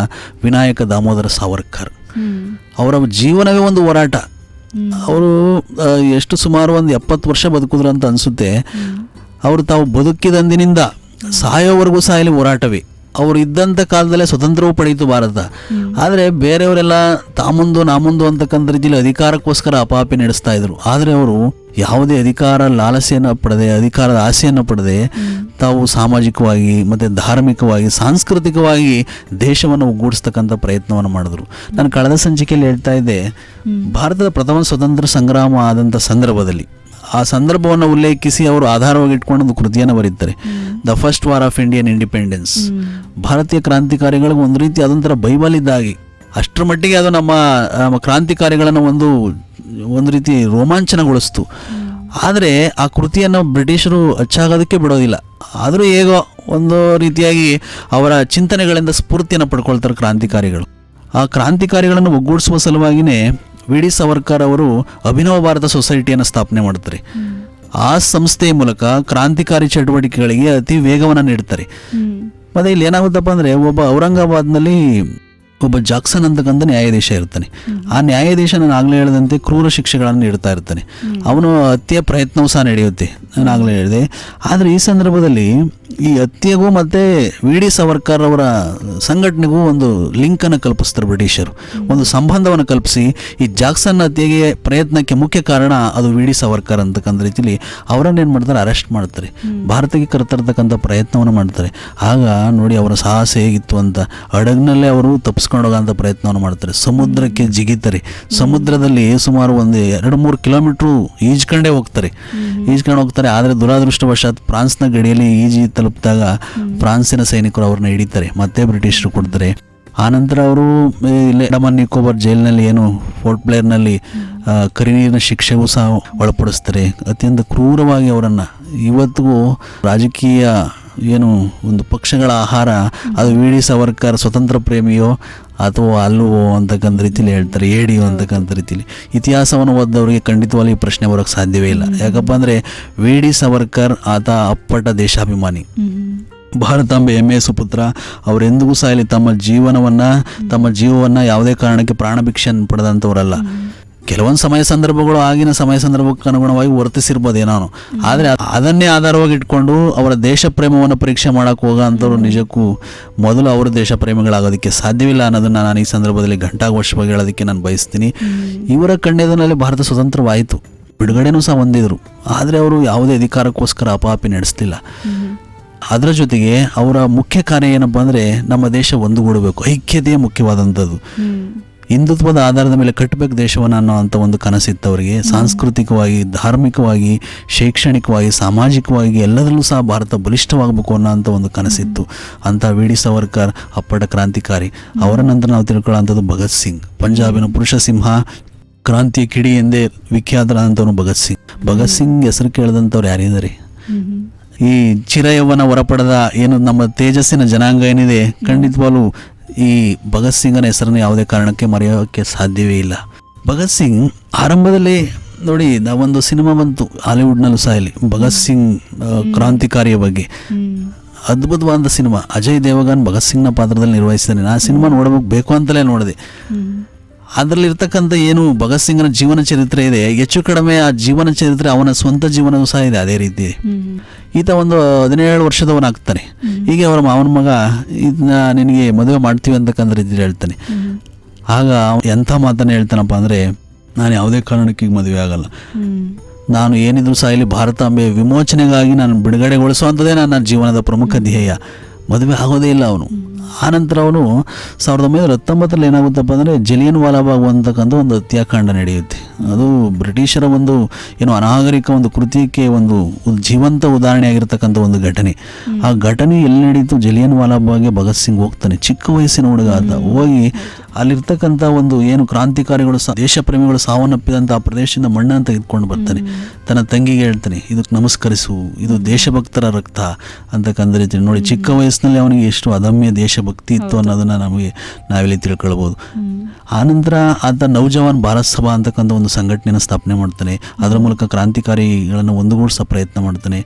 ವಿನಾಯಕ ದಾಮೋದರ ಸಾವರ್ಕರ್. ಅವರ ಜೀವನವೇ ಒಂದು ಹೋರಾಟ. ಅವರು ಎಷ್ಟು ಸುಮಾರು ಒಂದು ಎಪ್ಪತ್ತು ವರ್ಷ ಬದುಕಿದ್ರು ಅಂತ ಅನಿಸುತ್ತೆ ಅವರು ತಾವು ಬದುಕಿದಂದಿನಿಂದ ಸಾಯೋವರೆಗೂ ಸಹ ಇಲ್ಲಿ ಹೋರಾಟವೇ. ಅವರು ಇದ್ದಂಥ ಕಾಲದಲ್ಲೇ ಸ್ವತಂತ್ರವೂ ಪಡೆಯಿತು ಭಾರತ. ಆದರೆ ಬೇರೆಯವರೆಲ್ಲ ತಾಮುಂದು ನಾಮುಂದು ಅಂತಕ್ಕಂಥ ರೀತಿಯಲ್ಲಿ ಅಧಿಕಾರಕ್ಕೋಸ್ಕರ ಅಪಾಪಿ ನಡೆಸ್ತಾ ಇದ್ರು. ಆದರೆ ಅವರು ಯಾವುದೇ ಅಧಿಕಾರ ಲಾಲಸೆಯನ್ನು ಪಡೆದೆ, ಅಧಿಕಾರದ ಆಸೆಯನ್ನು ಪಡೆದೆ, ತಾವು ಸಾಮಾಜಿಕವಾಗಿ ಮತ್ತು ಧಾರ್ಮಿಕವಾಗಿ, ಸಾಂಸ್ಕೃತಿಕವಾಗಿ ದೇಶವನ್ನು ಒಗ್ಗೂಡಿಸ್ತಕ್ಕಂಥ ಪ್ರಯತ್ನವನ್ನು ಮಾಡಿದ್ರು. ನಾನು ಕಳೆದ ಸಂಚಿಕೆಯಲ್ಲಿ ಹೇಳ್ತಾ ಇದ್ದೆ, ಭಾರತದ ಪ್ರಥಮ ಸ್ವತಂತ್ರ ಸಂಗ್ರಾಮ ಆದಂಥ ಸಂದರ್ಭದಲ್ಲಿ, ಆ ಸಂದರ್ಭವನ್ನು ಉಲ್ಲೇಖಿಸಿ ಅವರು ಆಧಾರವಾಗಿ ಇಟ್ಕೊಂಡು ಒಂದು ಕೃತಿಯನ್ನು ಬರೀತಾರೆ, the first war of Indian independence. ಭಾರತೀಯ ಕ್ರಾಂತಿಕಾರಿಗಳಿಗೆ ಒಂದು ರೀತಿ ಅದೊಂಥರ ಬೈಬಲ್ ಇದ್ದಾಗಿ ಅಷ್ಟರ ಮಟ್ಟಿಗೆ ಅದು ನಮ್ಮ ನಮ್ಮ ಕ್ರಾಂತಿಕಾರಿಗಳನ್ನು ಒಂದು ಒಂದು ರೀತಿ ರೋಮಾಂಚನಗೊಳಿಸ್ತು. ಆದರೆ ಆ ಕೃತಿಯನ್ನು ಬ್ರಿಟಿಷರು ಅಚ್ಚಾಗೋದಕ್ಕೆ ಬಿಡೋದಿಲ್ಲ. ಆದರೂ ಹೇಗೋ ಒಂದು ರೀತಿಯಾಗಿ ಅವರ ಚಿಂತನೆಗಳಿಂದ ಸ್ಫೂರ್ತಿಯನ್ನು ಪಡ್ಕೊಳ್ತಾರೆ ಕ್ರಾಂತಿಕಾರಿಗಳು. ಆ ಕ್ರಾಂತಿಕಾರಿಗಳನ್ನು ಒಗ್ಗೂಡಿಸುವ ಸಲುವಾಗಿಯೇ ವಿ ಡಿ ಸಾವರ್ಕರ್ ಅವರು ಅಭಿನವ ಭಾರತ ಸೊಸೈಟಿಯನ್ನು ಸ್ಥಾಪನೆ ಮಾಡ್ತಾರೆ. ಆ ಸಂಸ್ಥೆಯ ಮೂಲಕ ಕ್ರಾಂತಿಕಾರಿ ಚಟುವಟಿಕೆಗಳಿಗೆ ಅತಿ ವೇಗವನ್ನು ನೀಡ್ತಾರೆ. ಮತ್ತು ಇಲ್ಲಿ ಏನಾಗುತ್ತಪ್ಪ ಅಂದರೆ ಒಬ್ಬ ಔರಂಗಾಬಾದ್ನಲ್ಲಿ ಒಬ್ಬ ಜಾಕ್ಸನ್ ಅಂತಕ್ಕಂಥ ನ್ಯಾಯಾಧೀಶ ಇರ್ತಾನೆ. ಆ ನ್ಯಾಯಾಧೀಶ ನಾನು ಆಗಲೇ ಹೇಳಿದಂತೆ ಕ್ರೂರ ಶಿಕ್ಷೆಗಳನ್ನು ನೀಡ್ತಾ ಇರ್ತಾನೆ. ಅವನು ಹತ್ಯೆ ಪ್ರಯತ್ನವೂ ಸಹ ನಡೆಯುತ್ತೆ. ನಾನು ಆಗಲೇ ಹೇಳಿದೆ. ಆದರೆ ಈ ಸಂದರ್ಭದಲ್ಲಿ ಈ ಹತ್ಯೆಗೂ ಮತ್ತು ವಿ ಡಿ ಸಾವರ್ಕರ್ ಅವರ ಸಂಘಟನೆಗೂ ಒಂದು ಲಿಂಕನ್ನು ಕಲ್ಪಿಸ್ತಾರೆ ಬ್ರಿಟಿಷರು. ಒಂದು ಸಂಬಂಧವನ್ನು ಕಲ್ಪಿಸಿ ಈ ಜಾಕ್ಸನ್ ಹತ್ಯೆಗೆ ಪ್ರಯತ್ನಕ್ಕೆ ಮುಖ್ಯ ಕಾರಣ ಅದು ವಿ ಡಿ ಸಾವರ್ಕರ್ ಅಂತಕ್ಕಂಥ ರೀತಿಯಲ್ಲಿ ಅವರನ್ನು ಏನು ಮಾಡ್ತಾರೆ, ಅರೆಸ್ಟ್ ಮಾಡ್ತಾರೆ. ಭಾರತಕ್ಕೆ ಕರೆತರ್ತಕ್ಕಂಥ ಪ್ರಯತ್ನವನ್ನು ಮಾಡ್ತಾರೆ. ಆಗ ನೋಡಿ ಅವರ ಸಾಹಸ ಹೇಗಿತ್ತು ಅಂತ ಹಡಗಿನಲ್ಲೇ ಅವರು ತಪ್ಪಿಸ್ಕೊಂಡು ಹೋಗೋಂಥ ಪ್ರಯತ್ನವನ್ನು ಮಾಡ್ತಾರೆ. ಸಮುದ್ರಕ್ಕೆ ಜಿಗಿತಾರೆ. ಸಮುದ್ರದಲ್ಲಿ ಸುಮಾರು ಒಂದು ಎರಡು ಮೂರು ಕಿಲೋಮೀಟ್ರು ಈಜ್ಕೊಂಡೇ ಹೋಗ್ತಾರೆ. ಈಜ್ಕೊಂಡು ಹೋಗ್ತಾರೆ ಆದರೆ ದುರಾದೃಷ್ಟವಶಾತ್ ಫ್ರಾನ್ಸ್ನ ಗಡಿಯಲ್ಲಿ ಈಜಿ ತಲುಪಿದಾಗ ಫ್ರಾನ್ಸಿನ ಸೈನಿಕರು ಅವ್ರನ್ನ ಹಿಡಿತಾರೆ. ಮತ್ತೆ ಬ್ರಿಟಿಷರು ಕೊಡ್ತಾರೆ. ಆನಂತರ ಅವರು ಇಲ್ಲೇ ಡಮನ್ ನಿಕೋಬಾರ್ ಜೈಲಿನಲ್ಲಿ ಏನು ಫೋರ್ಟ್ ಪ್ಲೇರ್ನಲ್ಲಿ ಕರಿನೀರಿನ ಶಿಕ್ಷೆಗೂ ಸಹ ಒಳಪಡಿಸ್ತಾರೆ. ಅತ್ಯಂತ ಕ್ರೂರವಾಗಿ ಅವರನ್ನು. ಇವತ್ತಿಗೂ ರಾಜಕೀಯ ಏನು ಒಂದು ಪಕ್ಷಗಳ ಆಹಾರ ಅದು ವಿ ಡಿ ಸಾವರ್ಕರ್ ಸ್ವತಂತ್ರ ಪ್ರೇಮಿಯೋ ಅಥವಾ ಅಲ್ಲವೋ ಅಂತಕ್ಕಂಥ ರೀತಿಯಲ್ಲಿ ಹೇಳ್ತಾರೆ ಏಡಿಯೋ ಅಂತಕ್ಕಂಥ ರೀತಿಲಿ. ಇತಿಹಾಸವನ್ನು ಓದ್ದವರಿಗೆ ಖಂಡಿತವಾಗಿ ಈ ಪ್ರಶ್ನೆ ಬರೋಕ್ಕೆ ಸಾಧ್ಯವೇ ಇಲ್ಲ. ಯಾಕಪ್ಪ ಅಂದರೆ ವಿ ಡಿ ಸಾವರ್ಕರ್ ಆತ ಅಪ್ಪಟ ದೇಶಾಭಿಮಾನಿ. ಭಾರತಾಂಬೆ ಎಮ್ಮೆ ಸುಪುತ್ರ ಅವರೆಂದಿಗೂ ಸಹ ಇಲ್ಲಿ ತಮ್ಮ ಜೀವನವನ್ನು ತಮ್ಮ ಜೀವವನ್ನು ಯಾವುದೇ ಕಾರಣಕ್ಕೆ ಪ್ರಾಣಭಿಕ್ಷೆಯನ್ನು ಪಡೆದಂಥವರಲ್ಲ. ಕೆಲವೊಂದು ಸಮಯ ಸಂದರ್ಭಗಳು ಆಗಿನ ಸಮಯ ಸಂದರ್ಭಕ್ಕೆ ಅನುಗುಣವಾಗಿ ವರ್ತಿಸಿರ್ಬೋದೇನೋ ಆದರೆ ಅದನ್ನೇ ಆಧಾರವಾಗಿ ಇಟ್ಕೊಂಡು ಅವರ ದೇಶ ಪ್ರೇಮವನ್ನು ಪರೀಕ್ಷೆ ಮಾಡೋಕೆ ಹೋಗೋ ಅಂಥವ್ರು ನಿಜಕ್ಕೂ ಮೊದಲು ಅವರು ದೇಶ ಪ್ರೇಮಿಗಳಾಗೋದಕ್ಕೆ ಸಾಧ್ಯವಿಲ್ಲ ಅನ್ನೋದನ್ನು ನಾನು ಈ ಸಂದರ್ಭದಲ್ಲಿ ಘಂಟಾಘೋಷವಾಗಿ ಹೇಳೋದಕ್ಕೆ ನಾನು ಬಯಸ್ತೀನಿ. ಇವರ ಕಣ್ಣೆದನಲ್ಲಿ ಭಾರತ ಸ್ವತಂತ್ರವಾಯಿತು. ಬಿಡುಗಡೆನೂ ಸಹ ಹೊಂದಿದ್ರು. ಆದರೆ ಅವರು ಯಾವುದೇ ಅಧಿಕಾರಕ್ಕೋಸ್ಕರ ಅಪಾಪಿ ನಡೆಸ್ತಿಲ್ಲ ಅದರ ಜೊತೆಗೆ ಅವರ ಮುಖ್ಯ ಕಾರ್ಯ ಏನಪ್ಪ ಅಂದರೆ ನಮ್ಮ ದೇಶ ಒಂದುಗೂಡಬೇಕು. ಐಕ್ಯತೆಯೇ ಮುಖ್ಯವಾದಂಥದ್ದು. ಹಿಂದುತ್ವದ ಆಧಾರದ ಮೇಲೆ ಕಟ್ಟಬೇಕು ದೇಶವನ್ನು ಅನ್ನೋ ಅಂಥ ಒಂದು ಕನಸಿತ್ತು ಅವರಿಗೆ ಸಾಂಸ್ಕೃತಿಕವಾಗಿ ಧಾರ್ಮಿಕವಾಗಿ ಶೈಕ್ಷಣಿಕವಾಗಿ ಸಾಮಾಜಿಕವಾಗಿ ಎಲ್ಲದರಲ್ಲೂ ಸಹ ಭಾರತ ಬಲಿಷ್ಠವಾಗಬೇಕು ಅನ್ನೋ ಅಂಥ ಒಂದು ಕನಸಿತ್ತು. ಅಂಥ ವಿ ಡಿ ಸಾವರ್ಕರ್ ಅಪ್ಪಟ ಕ್ರಾಂತಿಕಾರಿ ಅವರ ನಂತರ ನಾವು ತಿಳ್ಕೊಳ್ಳೋಂಥದ್ದು ಭಗತ್ ಸಿಂಗ್. ಪಂಜಾಬಿನ ಪುರುಷ ಸಿಂಹ ಕ್ರಾಂತಿಯ ಕಿಡಿ ಎಂದೇ ವಿಖ್ಯಾತರಾದಂಥವನು ಭಗತ್ ಸಿಂಗ್. ಭಗತ್ ಸಿಂಗ್ ಹೆಸರು ಕೇಳಿದಂಥವ್ರು ಯಾರಿದ್ದಾರೆ ಈ ಚಿರಯವನ ಹೊರಪಡೆದ ಏನು ನಮ್ಮ ತೇಜಸ್ಸಿನ ಜನಾಂಗ ಏನಿದೆ? ಖಂಡಿತವಾಗ್ಲೂ ಈ ಭಗತ್ ಸಿಂಗನ ಹೆಸರನ್ನು ಯಾವುದೇ ಕಾರಣಕ್ಕೆ ಮರೆಯೋಕ್ಕೆ ಸಾಧ್ಯವೇ ಇಲ್ಲ. ಭಗತ್ ಸಿಂಗ್ ಆರಂಭದಲ್ಲಿ ನೋಡಿ ನಾವೊಂದು ಸಿನಿಮಾ ಬಂತು ಹಾಲಿವುಡ್ನಲ್ಲೂ ಸಹ ಇಲ್ಲಿ ಭಗತ್ ಸಿಂಗ್ ಕ್ರಾಂತಿಕಾರಿಯ ಬಗ್ಗೆ. ಅದ್ಭುತವಾದ ಸಿನಿಮಾ. ಅಜಯ್ ದೇವಗನ್ ಭಗತ್ ಸಿಂಗ್ನ ಪಾತ್ರದಲ್ಲಿ ನಿರ್ವಹಿಸಿದ್ದಾನೆ. ನಾನು ಆ ಸಿನಿಮಾ ನೋಡಬೇಕು ಬೇಕು ಅಂತಲೇ ನೋಡಿದೆ. ಅದರಲ್ಲಿರ್ತಕ್ಕಂಥ ಏನು ಭಗತ್ ಸಿಂಗ್ನ ಜೀವನ ಚರಿತ್ರೆ ಇದೆ ಹೆಚ್ಚು ಕಡಿಮೆ ಆ ಜೀವನ ಚರಿತ್ರೆ ಅವನ ಸ್ವಂತ ಜೀವನವೂ ಸಹ ಇದೆ ಅದೇ ರೀತಿ. ಈತ ಒಂದು ಹದಿನೇಳು ವರ್ಷದವನಾಗ್ತಾನೆ. ಹೀಗೆ ಅವರ ಮಾವನ ಮಗ ಇದನ್ನ ನಿನಗೆ ಮದುವೆ ಮಾಡ್ತೀವಿ ಅಂತಕ್ಕಂಥ ರೀತಿಯಲ್ಲಿ ಹೇಳ್ತಾನೆ. ಆಗ ಎಂಥ ಮಾತನ್ನು ಹೇಳ್ತಾನಪ್ಪ ಅಂದರೆ ನಾನು ಯಾವುದೇ ಕಾರಣಕ್ಕೆ ಮದುವೆ ಆಗಲ್ಲ. ನಾನು ಏನಿದ್ರು ಸಹ ಇಲ್ಲಿ ಭಾರತಾಂಬೆ ವಿಮೋಚನೆಗಾಗಿ ನಾನು ಬಿಡುಗಡೆಗೊಳಿಸುವಂಥದ್ದೇ ನನ್ನ ಜೀವನದ ಪ್ರಮುಖ ಧ್ಯೇಯ. ಮದುವೆ ಆಗೋದೇ ಇಲ್ಲ ಅವನು. ಆನಂತರ ಅವನು ಸಾವಿರದ ಒಂಬೈನೂರ ಹತ್ತೊಂಬತ್ತರಲ್ಲಿ ಏನಾಗುತ್ತಪ್ಪ ಅಂದರೆ ಜಲಿಯನ್ ವಾಲಾಬಾಗ್ ಅಂತಕ್ಕಂಥ ಒಂದು ಹತ್ಯಾಕಾಂಡ ನಡೆಯುತ್ತೆ. ಅದು ಬ್ರಿಟಿಷರ ಒಂದು ಏನು ಅನಾಗರಿಕ ಒಂದು ಕೃತ್ಯಕ್ಕೆ ಒಂದು ಜೀವಂತ ಉದಾಹರಣೆ ಆಗಿರ್ತಕ್ಕಂಥ ಒಂದು ಘಟನೆ. ಆ ಘಟನೆ ಎಲ್ಲಿ ನಡೀತು? ಜಲಿಯನ್ ವಾಲಾಬಾಗ್ಗೆ ಭಗತ್ ಸಿಂಗ್ ಹೋಗ್ತಾನೆ. ಚಿಕ್ಕ ವಯಸ್ಸಿನ ಹುಡುಗ ಆತ. ಹೋಗಿ ಅಲ್ಲಿರ್ತಕ್ಕಂಥ ಒಂದು ಏನು ಕ್ರಾಂತಿಕಾರಿಗಳು ಸಹ ದೇಶ ಪ್ರೇಮಿಗಳು ಸಾವನ್ನಪ್ಪಿದಂಥ ಆ ಪ್ರದೇಶದಿಂದ ಮಣ್ಣನ್ನು ತೆಗೆದುಕೊಂಡು ಬರ್ತಾನೆ ತನ್ನ ತಂಗಿಗೆ ಹೇಳ್ತಾನೆ ಇದಕ್ಕೆ ನಮಸ್ಕರಿಸು ಇದು ದೇಶಭಕ್ತರ ರಕ್ತ ಅಂತಕ್ಕಂಥ ರೀತಿ ನೋಡಿ ಚಿಕ್ಕ ವಯಸ್ಸಿನಲ್ಲಿ ಅವನಿಗೆ ಎಷ್ಟು ಅದಮ್ಯ ದೇಶಭಕ್ತಿ ಇತ್ತು ಅನ್ನೋದನ್ನ ನಮಗೆ ನಾವಿಲ್ಲಿ ತಿಳ್ಕೊಳ್ಬೋದು. ಆನಂತರ ಆತ ನವಜವಾನ್ ಭಾರತ್ ಸಭಾ ಅಂತಕ್ಕಂಥ ಒಂದು ಸಂಘಟನೆಯನ್ನು ಸ್ಥಾಪನೆ ಮಾಡ್ತಾನೆ. ಅದರ ಮೂಲಕ ಕ್ರಾಂತಿಕಾರಿಗಳನ್ನು ಒಂದುಗೂಡಿಸೋ ಪ್ರಯತ್ನ ಮಾಡ್ತಾನೆ.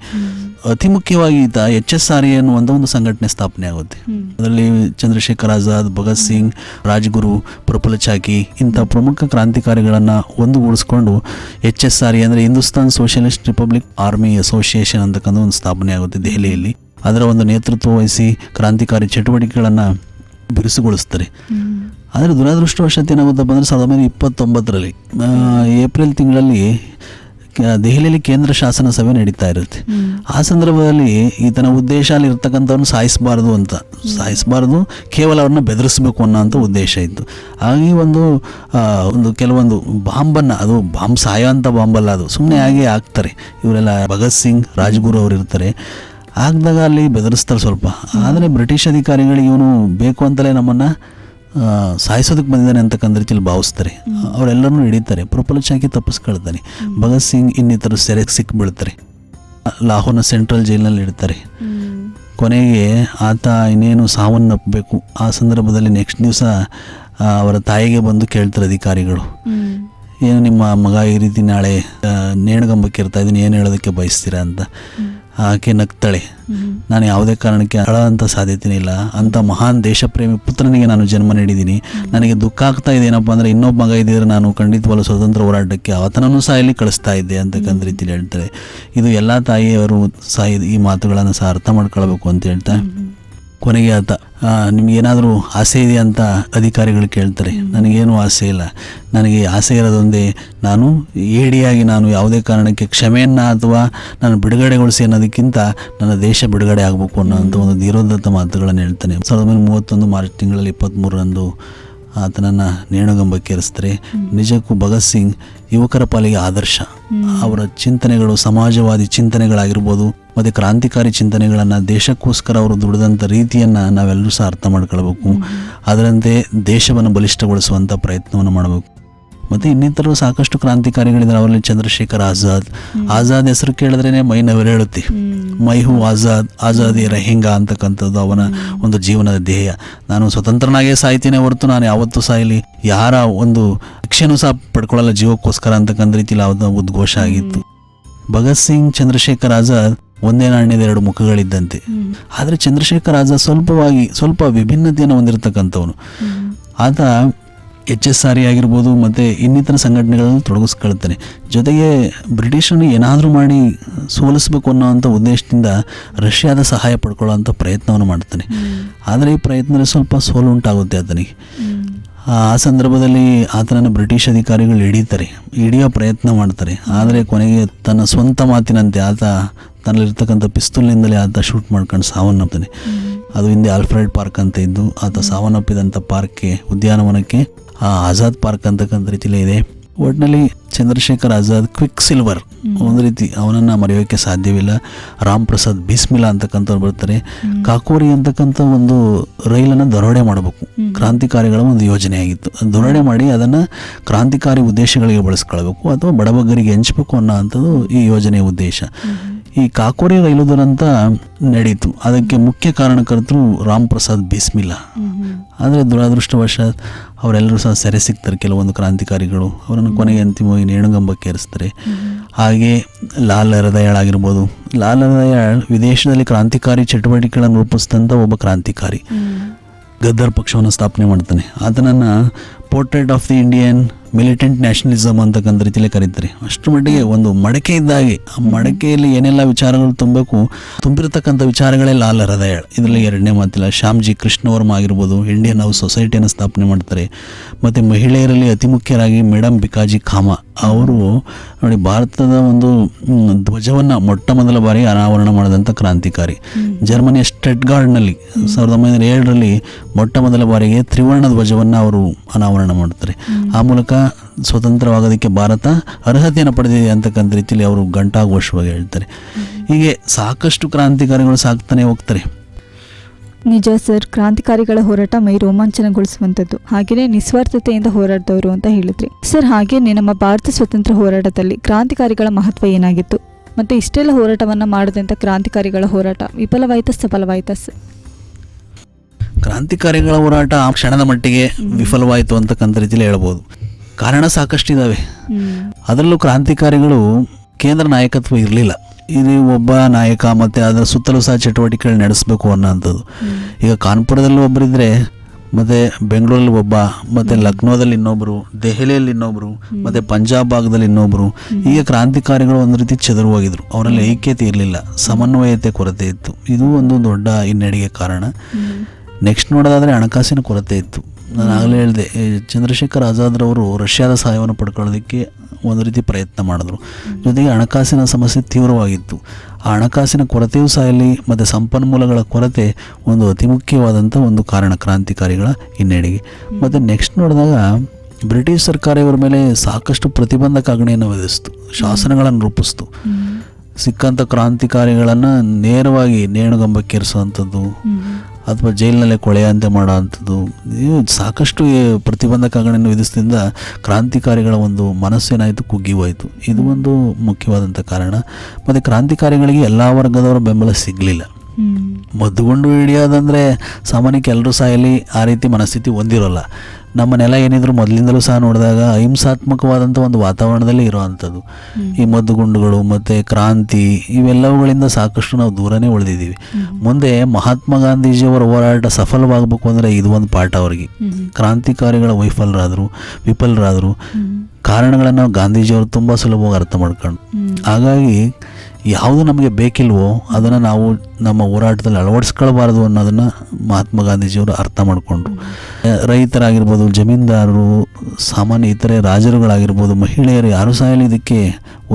ಅತಿ ಮುಖ್ಯವಾಗಿ ಈತ ಎಚ್ ಎಸ್ ಆರ್ ಎ ಅನ್ನುವಂಥ ಒಂದು ಸಂಘಟನೆ ಸ್ಥಾಪನೆ ಆಗುತ್ತೆ. ಅದರಲ್ಲಿ ಚಂದ್ರಶೇಖರ್ ಆಜಾದ್ ಭಗತ್ ಸಿಂಗ್ ರಾಜ್ಗುರು ಪ್ರಫುಲ್ಲ ಚಾಕಿ ಇಂಥ ಪ್ರಮುಖ ಕ್ರಾಂತಿಕಾರಿಗಳನ್ನು ಒಂದುಗೂಡಿಸ್ಕೊಂಡು ಎಚ್ ಎಸ್ ಆರ್ ಎ ಅಂದರೆ Hindustan socialist republic army association ಅಂತಕ್ಕಂಥ ಒಂದು ಸ್ಥಾಪನೆ ಆಗುತ್ತೆ ದೆಹಲಿಯಲ್ಲಿ. ಅದರ ಒಂದು ನೇತೃತ್ವ ವಹಿಸಿ ಕ್ರಾಂತಿಕಾರಿ ಚಟುವಟಿಕೆಗಳನ್ನು ಬಿರುಸುಗೊಳಿಸ್ತಾರೆ. ಆದರೆ ದುರದೃಷ್ಟವಶಾತ್ ಏನಾಗುತ್ತಪ್ಪ ಅಂದರೆ ಸಾವಿರದ ಒಂಬೈನೂರ ಇಪ್ಪತ್ತೊಂಬತ್ತರಲ್ಲಿ ಏಪ್ರಿಲ್ ತಿಂಗಳಲ್ಲಿ ದೆಹಲಿಯಲ್ಲಿ ಕೇಂದ್ರ ಶಾಸನ ಸಭೆ ನಡೀತಾ ಇರುತ್ತೆ. ಆ ಸಂದರ್ಭದಲ್ಲಿ ಈತನ ಉದ್ದೇಶ ಅಲ್ಲಿ ಇರ್ತಕ್ಕಂಥವ್ರನ್ನ ಸಾಯಿಸಬಾರ್ದು ಅಂತ. ಸಾಯಿಸಬಾರ್ದು ಕೇವಲ ಅವ್ರನ್ನ ಬೆದರಿಸಬೇಕು ಅನ್ನೋಂಥ ಉದ್ದೇಶ ಇತ್ತು. ಹಾಗೆ ಒಂದು ಒಂದು ಕೆಲವೊಂದು ಬಾಂಬನ್ನು ಅದು ಬಾಂಬ್ ಸಾಯೋ ಅಂಥ ಬಾಂಬಲ್ಲ ಅದು. ಸುಮ್ಮನೆ ಹಾಗೆ ಹಾಕ್ತಾರೆ. ಇವರೆಲ್ಲ ಭಗತ್ ಸಿಂಗ್ ರಾಜ್ಗುರು ಅವರು ಇರ್ತಾರೆ. ಆಗದಾಗ ಅಲ್ಲಿ ಬೆದರಿಸ್ತಾರೆ ಸ್ವಲ್ಪ. ಆದರೆ ಬ್ರಿಟಿಷ್ ಅಧಿಕಾರಿಗಳಿಗೆ ಇವನು ಬೇಕು ಅಂತಲೇ ನಮ್ಮನ್ನು ಸಾಯಿಸೋದಕ್ಕೆ ಬಂದಿದ್ದಾನೆ ಅಂತಕ್ಕಂಥ ರೀತಿಯಲ್ಲಿ ಭಾವಿಸ್ತಾರೆ. ಅವರೆಲ್ಲರೂ ಹಿಡಿತಾರೆ ಪ್ರೊಪಲಚ್ ಹಾಕಿ ತಪ್ಪಿಸ್ಕೊಳ್ತಾನೆ ಭಗತ್ ಸಿಂಗ್ ಇನ್ನಿತರ ಸೆರೆಗೆ ಸಿಕ್ಬಿಡ್ತಾರೆ. ಲಾಹೋರ್ನ ಸೆಂಟ್ರಲ್ ಜೈಲಿನಲ್ಲಿ ಇಡ್ತಾರೆ. ಕೊನೆಗೆ ಆತ ಇನ್ನೇನು ಸಾವನ್ನಪ್ಪಬೇಕು ಆ ಸಂದರ್ಭದಲ್ಲಿ ನೆಕ್ಸ್ಟ್ ದಿವಸ ಅವರ ತಾಯಿಗೆ ಬಂದು ಕೇಳ್ತಾರೆ ಅಧಿಕಾರಿಗಳು. ಏನು ನಿಮ್ಮ ಮಗ ಈ ರೀತಿ ನಾಳೆ ನೇಣಗಂಬಕ್ಕೆ ಇರ್ತಾ ಇದ್ದೀನಿ, ಏನು ಹೇಳೋದಕ್ಕೆ ಬಯಸ್ತೀರಾ ಅಂತ. ಆಕೆ ನಗ್ತಾಳೆ. ನಾನು ಯಾವುದೇ ಕಾರಣಕ್ಕೆ ಅಂತ ಸಾಧ್ಯತೆನೇ ಇಲ್ಲ. ಅಂತ ಮಹಾನ್ ದೇಶಪ್ರೇಮಿ ಪುತ್ರನಿಗೆ ನಾನು ಜನ್ಮ ನೀಡಿದ್ದೀನಿ. ನನಗೆ ದುಃಖ ಆಗ್ತಾ ಇದೆ. ಏನಪ್ಪ ಅಂದರೆ ಇನ್ನೊಬ್ಬ ಮಗ ಇದ್ದಿದ್ರೆ ನಾನು ಖಂಡಿತವಾಗ್ಲೂ ಸ್ವತಂತ್ರ ಹೋರಾಟಕ್ಕೆ ಆತನನ್ನು ಸಹ ಇಲ್ಲಿ ಕಳಿಸ್ತಾ ಇದ್ದೆ ಅಂತಕ್ಕಂಥ ರೀತಿಯಲ್ಲಿ ಹೇಳ್ತಾರೆ. ಇದು ಎಲ್ಲ ತಾಯಿಯವರು ಸಹ ಈ ಮಾತುಗಳನ್ನು ಸಹ ಅರ್ಥ ಮಾಡ್ಕೊಳ್ಬೇಕು ಅಂತ ಹೇಳ್ತಾ. ಕೊನೆಗೆ ಆತ ನಿಮಗೇನಾದರೂ ಆಸೆ ಇದೆ ಅಂತ ಅಧಿಕಾರಿಗಳು ಕೇಳ್ತಾರೆ. ನನಗೇನು ಆಸೆ ಇಲ್ಲ. ನನಗೆ ಆಸೆ ಇರೋದೊಂದೇ ನಾನು ಏಡಿಯಾಗಿ ನಾನು ಯಾವುದೇ ಕಾರಣಕ್ಕೆ ಕ್ಷಮೆಯನ್ನು ಅಥವಾ ನಾನು ಬಿಡುಗಡೆಗೊಳಿಸಿ ಅನ್ನೋದಕ್ಕಿಂತ ನನ್ನ ದೇಶ ಬಿಡುಗಡೆ ಆಗಬೇಕು ಅನ್ನೋಂಥ ಒಂದು ಧೀರೋದತ್ತ ಮಾತುಗಳನ್ನು ಹೇಳ್ತಾನೆ. ಸಾವಿರದ ಒಂಬೈನೂರ ಮೂವತ್ತೊಂದು ಮಾರ್ಚ್ ತಿಂಗಳಲ್ಲಿ ಇಪ್ಪತ್ತ್ಮೂರರಂದು ಆತನನ್ನು ನೇಣುಗಂಬಕ್ಕೆ ಏರಿಸ್ತಾರೆ. ನಿಜಕ್ಕೂ ಭಗತ್ ಸಿಂಗ್ ಯುವಕರ ಪಾಲಿಗೆ ಆದರ್ಶ. ಅವರ ಚಿಂತನೆಗಳು ಸಮಾಜವಾದಿ ಚಿಂತನೆಗಳಾಗಿರ್ಬೋದು, ಮತ್ತು ಕ್ರಾಂತಿಕಾರಿ ಚಿಂತನೆಗಳನ್ನು ದೇಶಕ್ಕೋಸ್ಕರ ಅವರು ದುಡಿದಂಥ ರೀತಿಯನ್ನು ನಾವೆಲ್ಲರೂ ಸಹ ಅರ್ಥ ಮಾಡ್ಕೊಳ್ಬೇಕು. ಅದರಂತೆ ದೇಶವನ್ನು ಬಲಿಷ್ಠಗೊಳಿಸುವಂಥ ಪ್ರಯತ್ನವನ್ನು ಮಾಡಬೇಕು. ಮತ್ತು ಇನ್ನಿತರರು ಸಾಕಷ್ಟು ಕ್ರಾಂತಿಕಾರಿಗಳಿದ್ದಾರೆ. ಅವರಲ್ಲಿ ಚಂದ್ರಶೇಖರ್ ಆಜಾದ್. ಆಜಾದ್ ಹೆಸರು ಕೇಳಿದ್ರೇ ಮೈ ನವಿರೇಳುತ್ತೆ ಮೈ ಹೂ ಆಜಾದ್ ಆಜಾದಿ ರಹಿಂಗ ಅಂತಕ್ಕಂಥದ್ದು ಅವನ ಒಂದು ಜೀವನದ ಧ್ಯೇಯ. ನಾನು ಸ್ವತಂತ್ರನಾಗೇ ಸಾಯ್ತೀನಿ ಹೊರತು ನಾನು ಯಾವತ್ತೂ ಸಾಯಲಿ. ಯಾರ ಒಂದು ಶಿಕ್ಷೆನೂ ಸಹ ಪಡ್ಕೊಳ್ಳಲ್ಲ ಜೀವಕ್ಕೋಸ್ಕರ ಅಂತಕ್ಕಂಥ ರೀತಿಯಲ್ಲಿ ಅವನ ಉದ್ಘೋಷ ಆಗಿತ್ತು. ಭಗತ್ ಸಿಂಗ್ ಚಂದ್ರಶೇಖರ್ ಆಜಾದ್ ಒಂದೇ ನಾಣ್ಯದ ಎರಡು ಮುಖಗಳಿದ್ದಂತೆ. ಆದರೆ ಚಂದ್ರಶೇಖರ್ ಆಜಾದ್ ಸ್ವಲ್ಪವಾಗಿ ಸ್ವಲ್ಪ ವಿಭಿನ್ನತೆಯನ್ನು ಹೊಂದಿರತಕ್ಕಂಥವನು. ಆತ ಎಚ್ ಎಸ್ ಆರ್ ಆಗಿರ್ಬೋದು ಮತ್ತು ಇನ್ನಿತರ ಸಂಘಟನೆಗಳಲ್ಲಿ ತೊಡಗಿಸ್ಕೊಳ್ತಾನೆ. ಜೊತೆಗೆ ಬ್ರಿಟಿಷರನ್ನು ಏನಾದರೂ ಮಾಡಿ ಸೋಲಿಸಬೇಕು ಅನ್ನೋವಂಥ ಉದ್ದೇಶದಿಂದ ರಷ್ಯಾದ ಸಹಾಯ ಪಡ್ಕೊಳ್ಳೋವಂಥ ಪ್ರಯತ್ನವನ್ನು ಮಾಡ್ತಾನೆ. ಆದರೆ ಈ ಪ್ರಯತ್ನದಲ್ಲಿ ಸ್ವಲ್ಪ ಸೋಲು ಉಂಟಾಗುತ್ತೆ ಆತನಿಗೆ. ಆ ಸಂದರ್ಭದಲ್ಲಿ ಆತನನ್ನು ಬ್ರಿಟಿಷ್ ಅಧಿಕಾರಿಗಳು ಹಿಡಿತಾರೆ ಹಿಡಿಯೋ ಪ್ರಯತ್ನ ಮಾಡ್ತಾರೆ. ಆದರೆ ಕೊನೆಗೆ ತನ್ನ ಸ್ವಂತ ಮಾತಿನಂತೆ ಆತ ತನ್ನಲ್ಲಿರ್ತಕ್ಕಂಥ ಪಿಸ್ತೂಲ್ನಿಂದಲೇ ಆತ ಶೂಟ್ ಮಾಡ್ಕೊಂಡು ಸಾವನ್ನಪ್ತಾನೆ. ಅದು ಹಿಂದೆ ಆಲ್ಫ್ರೆಡ್ ಪಾರ್ಕ್ ಅಂತ ಇದ್ದು ಆತ ಸಾವನ್ನಪ್ಪಿದಂಥ ಪಾರ್ಕ್ಗೆ ಉದ್ಯಾನವನಕ್ಕೆ ಆ ಆಜಾದ್ ಪಾರ್ಕ್ ಅಂತಕ್ಕಂಥ ರೀತಿಲೇ ಇದೆ. ಒಟ್ಟಿನಲ್ಲಿ ಚಂದ್ರಶೇಖರ್ ಆಜಾದ್ ಕ್ವಿಕ್ ಸಿಲ್ವರ್ ಒಂದು ರೀತಿ ಅವನನ್ನು ಮರೆಯೋಕ್ಕೆ ಸಾಧ್ಯವಿಲ್ಲ. ರಾಮ್ ಪ್ರಸಾದ್ ಬಿಸ್ಮಿಲಾ ಅಂತಕ್ಕಂಥವ್ರು ಬರ್ತಾರೆ. ಕಾಕೋರಿ ಅಂತಕ್ಕಂಥ ಒಂದು ರೈಲನ್ನು ದರೋಡೆ ಮಾಡಬೇಕು. ಕ್ರಾಂತಿಕಾರಿಗಳ ಒಂದು ಯೋಜನೆ ಆಗಿತ್ತು. ದರೋಡೆ ಮಾಡಿ ಅದನ್ನು ಕ್ರಾಂತಿಕಾರಿ ಉದ್ದೇಶಗಳಿಗೆ ಬಳಸ್ಕೊಳ್ಬೇಕು ಅಥವಾ ಬಡಬಗ್ಗರಿಗೆ ಹಂಚಬೇಕು ಅನ್ನೋ ಅಂಥದ್ದು ಈ ಯೋಜನೆಯ ಉದ್ದೇಶ. ಈ ಕಾಕೋರಿ ರೈಲು ದುರಂತ ನಡೀತು. ಅದಕ್ಕೆ ಮುಖ್ಯ ಕಾರಣಕರ್ತರು ರಾಮ್ ಪ್ರಸಾದ್ ಬಿಸ್ಮಿಲ್ಲ. ಆದರೆ ದುರಾದೃಷ್ಟವಶಾತ್ ಅವರೆಲ್ಲರೂ ಸಹ ಸೆರೆ ಸಿಗ್ತಾರೆ ಕೆಲವೊಂದು ಕ್ರಾಂತಿಕಾರಿಗಳು. ಅವರನ್ನು ಕೊನೆಗೆ ಅಂತಿಮವಾಗಿ ನೇಣುಗಂಬಕ್ಕೆ ಏರಿಸ್ತಾರೆ. ಹಾಗೆ ಲಾಲ್ ಹೃದಯಾಳ್ ಆಗಿರ್ಬೋದು. ಲಾಲ್ ಹೃದಯಾಳ್ ವಿದೇಶದಲ್ಲಿ ಕ್ರಾಂತಿಕಾರಿ ಚಟುವಟಿಕೆಗಳನ್ನು ರೂಪಿಸಿದಂಥ ಒಬ್ಬ ಕ್ರಾಂತಿಕಾರಿ. ಗದ್ದರ್ ಪಕ್ಷವನ್ನು ಸ್ಥಾಪನೆ ಮಾಡ್ತಾನೆ. ಆತನನ್ನು portrait of the Indian militant nationalism ಅಂತಕ್ಕಂಥ ರೀತಿಯಲ್ಲಿ ಕರೀತಾರೆ. ಅಷ್ಟರ ಮಟ್ಟಿಗೆ ಒಂದು ಮಡಕೆ ಇದ್ದಾಗೆ ಆ ಮಡಕೆಯಲ್ಲಿ ಏನೆಲ್ಲ ವಿಚಾರಗಳು ತುಂಬಬೇಕು ತುಂಬಿರತಕ್ಕಂಥ ವಿಚಾರಗಳೇ ಲಾಲ್ ಹೃದಯ ಇದರಲ್ಲಿ ಎರಡನೇ ಮಾತಿಲ್ಲ ಶ್ಯಾಮ್ಜಿ ಕೃಷ್ಣವರ್ಮ ಆಗಿರ್ಬೋದು ಇಂಡಿಯನ್ ಹೌಸ್ ಸೊಸೈಟಿಯನ್ನು ಸ್ಥಾಪನೆ ಮಾಡ್ತಾರೆ. ಮತ್ತು ಮಹಿಳೆಯರಲ್ಲಿ ಅತಿ ಮುಖ್ಯರಾಗಿ ಮೇಡಮ್ ಬಿಕಾಜಿ ಖಾಮ. ಅವರು ನೋಡಿ ಭಾರತದ ಒಂದು ಧ್ವಜವನ್ನು ಮೊಟ್ಟ ಮೊದಲ ಬಾರಿ ಅನಾವರಣ ಮಾಡಿದಂಥ ಕ್ರಾಂತಿಕಾರಿ. ಜರ್ಮನಿಯ ಸ್ಟೆಟ್ಗಾರ್ಡ್ನಲ್ಲಿ ಸಾವಿರದ ಒಂಬೈನೂರ ಏಳರಲ್ಲಿ ಮೊಟ್ಟ ಮೊದಲ ಬಾರಿಗೆ ತ್ರಿವರ್ಣ ಧ್ವಜವನ್ನು ಅವರು ಅನಾವರಣ ಮಾಡ್ತಾರೆ ಆ ಮೂಲಕ ಸ್ವತಂತ್ರವಾಗೋದಕ್ಕೆ ಭಾರತ ಅರ್ಹತೆಯನ್ನು ಪಡೆದಿದೆ ಅಂತಕ್ಕಂಥ ರೀತಿಯಲ್ಲಿ ಅವರು ಗಂಟಾಘೋಷವಾಗಿ ಹೇಳ್ತಾರೆ. ಹೀಗೆ ಸಾಕಷ್ಟು ಕ್ರಾಂತಿಕಾರಿಗಳು ಸಾಕ್ತಾನೆ ಹೋಗ್ತಾರೆ. ನಿಜ ಸರ್, ಕ್ರಾಂತಿಕಾರಿಗಳ ಹೋರಾಟ ಮೈ ರೋಮಾಂಚನಗೊಳಿಸುವಂಥದ್ದು. ಹಾಗೆಯೇ ನಿಸ್ವಾರ್ಥತೆಯಿಂದ ಹೋರಾಡಿದವರು ಅಂತ ಹೇಳಿದ್ರಿ. ಸರ್, ಹಾಗೆಯೇ ನಮ್ಮ ಭಾರತ ಸ್ವತಂತ್ರ ಹೋರಾಟದಲ್ಲಿ ಕ್ರಾಂತಿಕಾರಿಗಳ ಮಹತ್ವ ಏನಾಗಿತ್ತು? ಮತ್ತು ಇಷ್ಟೆಲ್ಲ ಹೋರಾಟವನ್ನು ಮಾಡಿದಂಥ ಕ್ರಾಂತಿಕಾರಿಗಳ ಹೋರಾಟ ವಿಫಲವಾಯ್ತಾ ಸಫಲವಾಯ್ತಾ ಸರ್? ಕ್ರಾಂತಿಕಾರಿಗಳ ಹೋರಾಟ ಆ ಕ್ಷಣದ ಮಟ್ಟಿಗೆ ವಿಫಲವಾಯಿತು ಅಂತಕ್ಕಂಥ ರೀತಿಯಲ್ಲಿ ಹೇಳ್ಬೋದು. ಕಾರಣ ಸಾಕಷ್ಟಿದ್ದಾವೆ ಅದರಲ್ಲೂ ಕ್ರಾಂತಿಕಾರಿಗಳು ಕೇಂದ್ರ ನಾಯಕತ್ವ ಇರಲಿಲ್ಲ. ಇಲ್ಲಿ ಒಬ್ಬ ನಾಯಕ ಮತ್ತು ಅದರ ಸುತ್ತಲೂ ಸಹ ಚಟುವಟಿಕೆಗಳು ನಡೆಸಬೇಕು ಅನ್ನೋಂಥದ್ದು. ಈಗ ಕಾನ್ಪುರದಲ್ಲಿ ಒಬ್ಬರಿದ್ದರೆ ಮತ್ತು ಬೆಂಗಳೂರಲ್ಲಿ ಒಬ್ಬ ಮತ್ತು ಲಕ್ನೋದಲ್ಲಿ ಇನ್ನೊಬ್ಬರು ದೆಹಲಿಯಲ್ಲಿ ಇನ್ನೊಬ್ಬರು ಮತ್ತು ಪಂಜಾಬ್ ಭಾಗದಲ್ಲಿ ಇನ್ನೊಬ್ಬರು ಹೀಗೆ ಕ್ರಾಂತಿಕಾರಿಗಳು ಒಂದು ರೀತಿ ಚದುರು ಹೋಗಿದ್ರು ಅವರಲ್ಲಿ ಐಕ್ಯತೆ ಇರಲಿಲ್ಲ. ಸಮನ್ವಯತೆ ಕೊರತೆ ಇತ್ತು. ಇದು ಒಂದು ದೊಡ್ಡ ಹಿನ್ನಡೆಗೆ ಕಾರಣ. ನೆಕ್ಸ್ಟ್ ನೋಡೋದಾದರೆ ಹಣಕಾಸಿನ ಕೊರತೆ ಇತ್ತು. ನಾನು ಆಗಲೇ ಹೇಳಿದೆ ಚಂದ್ರಶೇಖರ್ ಆಜಾದ್ರವರು ರಷ್ಯಾದ ಸಹಾಯವನ್ನು ಪಡ್ಕೊಳ್ಳೋದಕ್ಕೆ ಒಂದು ರೀತಿ ಪ್ರಯತ್ನ ಮಾಡಿದ್ರು. ಜೊತೆಗೆ ಹಣಕಾಸಿನ ಸಮಸ್ಯೆ ತೀವ್ರವಾಗಿತ್ತು. ಆ ಹಣಕಾಸಿನ ಕೊರತೆಯೂ ಸಹ ಇಲ್ಲಿ ಮತ್ತು ಸಂಪನ್ಮೂಲಗಳ ಕೊರತೆ ಒಂದು ಅತಿ ಮುಖ್ಯವಾದಂಥ ಒಂದು ಕಾರಣ ಕ್ರಾಂತಿಕಾರಿಗಳ ಹಿನ್ನಡೆಗೆ. ಮತ್ತು ನೆಕ್ಸ್ಟ್ ನೋಡಿದಾಗ ಬ್ರಿಟಿಷ್ ಸರ್ಕಾರ ಇವರ ಮೇಲೆ ಸಾಕಷ್ಟು ಪ್ರತಿಬಂಧಕ ಪ್ರತಿಬಂಧಕಾಜ್ಞೆಯನ್ನು ವಿಧಿಸ್ತು. ಶಾಸನಗಳನ್ನು ರೂಪಿಸ್ತು. ಸಿಕ್ಕಂಥ ಕ್ರಾಂತಿಕಾರಿಗಳನ್ನು ನೇರವಾಗಿ ನೇಣುಗಂಬಕ್ಕೇರಿಸುವಂಥದ್ದು. ಅಥವಾ ಜೈಲಿನಲ್ಲೇ ಕೊಳೆಯಂತೆ ಮಾಡೋ ಅಂಥದ್ದು ಇವು ಸಾಕಷ್ಟು ಪ್ರತಿಬಂಧಕಗಳನ್ನು ವಿಧಿಸಿದಿಂದ ಕ್ರಾಂತಿಕಾರಿಗಳ ಒಂದು ಮನಸ್ಸೇನಾಯಿತು ಕುಗ್ಗಿ ಹೋಯಿತು ಇದು ಒಂದು ಮುಖ್ಯವಾದಂಥ ಕಾರಣ. ಮತ್ತು ಕ್ರಾಂತಿಕಾರಿಗಳಿಗೆ ಎಲ್ಲ ವರ್ಗದವರ ಬೆಂಬಲ ಸಿಗಲಿಲ್ಲ. ಮದ್ದುಗುಂಡು ಹಿಡಿಯೋದಂದರೆ ಸಾಮಾನ್ಯಕ್ಕೆ ಎಲ್ಲರೂ ಸಹ ಇಲ್ಲಿ ಆ ರೀತಿ ಮನಸ್ಥಿತಿ ಹೊಂದಿರೋಲ್ಲ. ನಮ್ಮ ನೆಲ ಏನಿದ್ರು ಮೊದಲಿಂದಲೂ ಸಹ ನೋಡಿದಾಗ ಅಹಿಂಸಾತ್ಮಕವಾದಂಥ ಒಂದು ವಾತಾವರಣದಲ್ಲಿ ಇರುವಂಥದ್ದು. ಈ ಮದ್ದುಗುಂಡುಗಳು ಮತ್ತು ಕ್ರಾಂತಿ ಇವೆಲ್ಲವುಗಳಿಂದ ಸಾಕಷ್ಟು ನಾವು ದೂರನೇ ಉಳಿದಿದ್ದೀವಿ. ಮುಂದೆ ಮಹಾತ್ಮ ಗಾಂಧೀಜಿಯವರ ಹೋರಾಟ ಸಫಲವಾಗಬೇಕು ಅಂದರೆ ಇದು ಒಂದು ಪಾಠ ಅವರಿಗೆ. ಕ್ರಾಂತಿಕಾರಿಗಳ ವೈಫಲ್ಯರಾದರು ವಿಫಲರಾದರು ಕಾರಣಗಳನ್ನು ಗಾಂಧೀಜಿಯವರು ತುಂಬ ಸುಲಭವಾಗಿ ಅರ್ಥ ಮಾಡ್ಕೊಂಡು ಹಾಗಾಗಿ ಯಾವುದು ನಮಗೆ ಬೇಕಿಲ್ವೋ ಅದನ್ನು ನಾವು ನಮ್ಮ ಹೋರಾಟದಲ್ಲಿ ಅಳವಡಿಸ್ಕೊಳ್ಬಾರ್ದು ಅನ್ನೋದನ್ನು ಮಹಾತ್ಮ ಗಾಂಧೀಜಿಯವರು ಅರ್ಥ ಮಾಡಿಕೊಂಡ್ರು. ರೈತರಾಗಿರ್ಬೋದು, ಜಮೀನ್ದಾರರು, ಸಾಮಾನ್ಯ ಇತರೆ ರಾಜರುಗಳಾಗಿರ್ಬೋದು, ಮಹಿಳೆಯರು ಯಾರು ಸಹ ಇದಕ್ಕೆ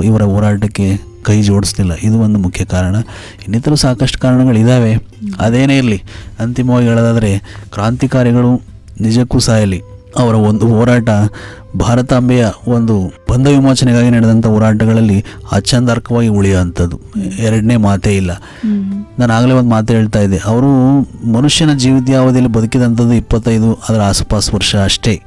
ಇವರ ಹೋರಾಟಕ್ಕೆ ಕೈ ಜೋಡಿಸ್ತಿಲ್ಲ ಇದು ಒಂದು ಮುಖ್ಯ ಕಾರಣ. ಇನ್ನಿತರ ಸಾಕಷ್ಟು ಕಾರಣಗಳಿದ್ದಾವೆ ಅದೇನೇ ಇರಲಿ, ಅಂತಿಮವಾಗಿ ಹೇಳೋದಾದರೆ ಕ್ರಾಂತಿಕಾರಿಗಳು ನಿಜಕ್ಕೂ ಸಾಯಲಿ ಅವರ ಒಂದು ಹೋರಾಟ ಭಾರತಾಂಬೆಯ ಒಂದು ಬಂಧ ವಿಮೋಚನೆಗಾಗಿ ನಡೆದಂಥ ಹೋರಾಟಗಳಲ್ಲಿ ಅಚ್ಚಂದಾರ್ಕವಾಗಿ ಉಳಿಯುವಂಥದ್ದು. ಎರಡನೇ ಮಾತೇ ಇಲ್ಲ. ನಾನು ಆಗಲೇ ಒಂದು ಮಾತು ಹೇಳ್ತಾ ಇದ್ದೆ. ಅವರು ಮನುಷ್ಯನ ಜೀವಿತಾವಧಿಯಲ್ಲಿ ಬದುಕಿದಂಥದ್ದು ಇಪ್ಪತ್ತೈದು ಅದರ ಆಸುಪಾಸು ವರ್ಷ ಅಷ್ಟೇ.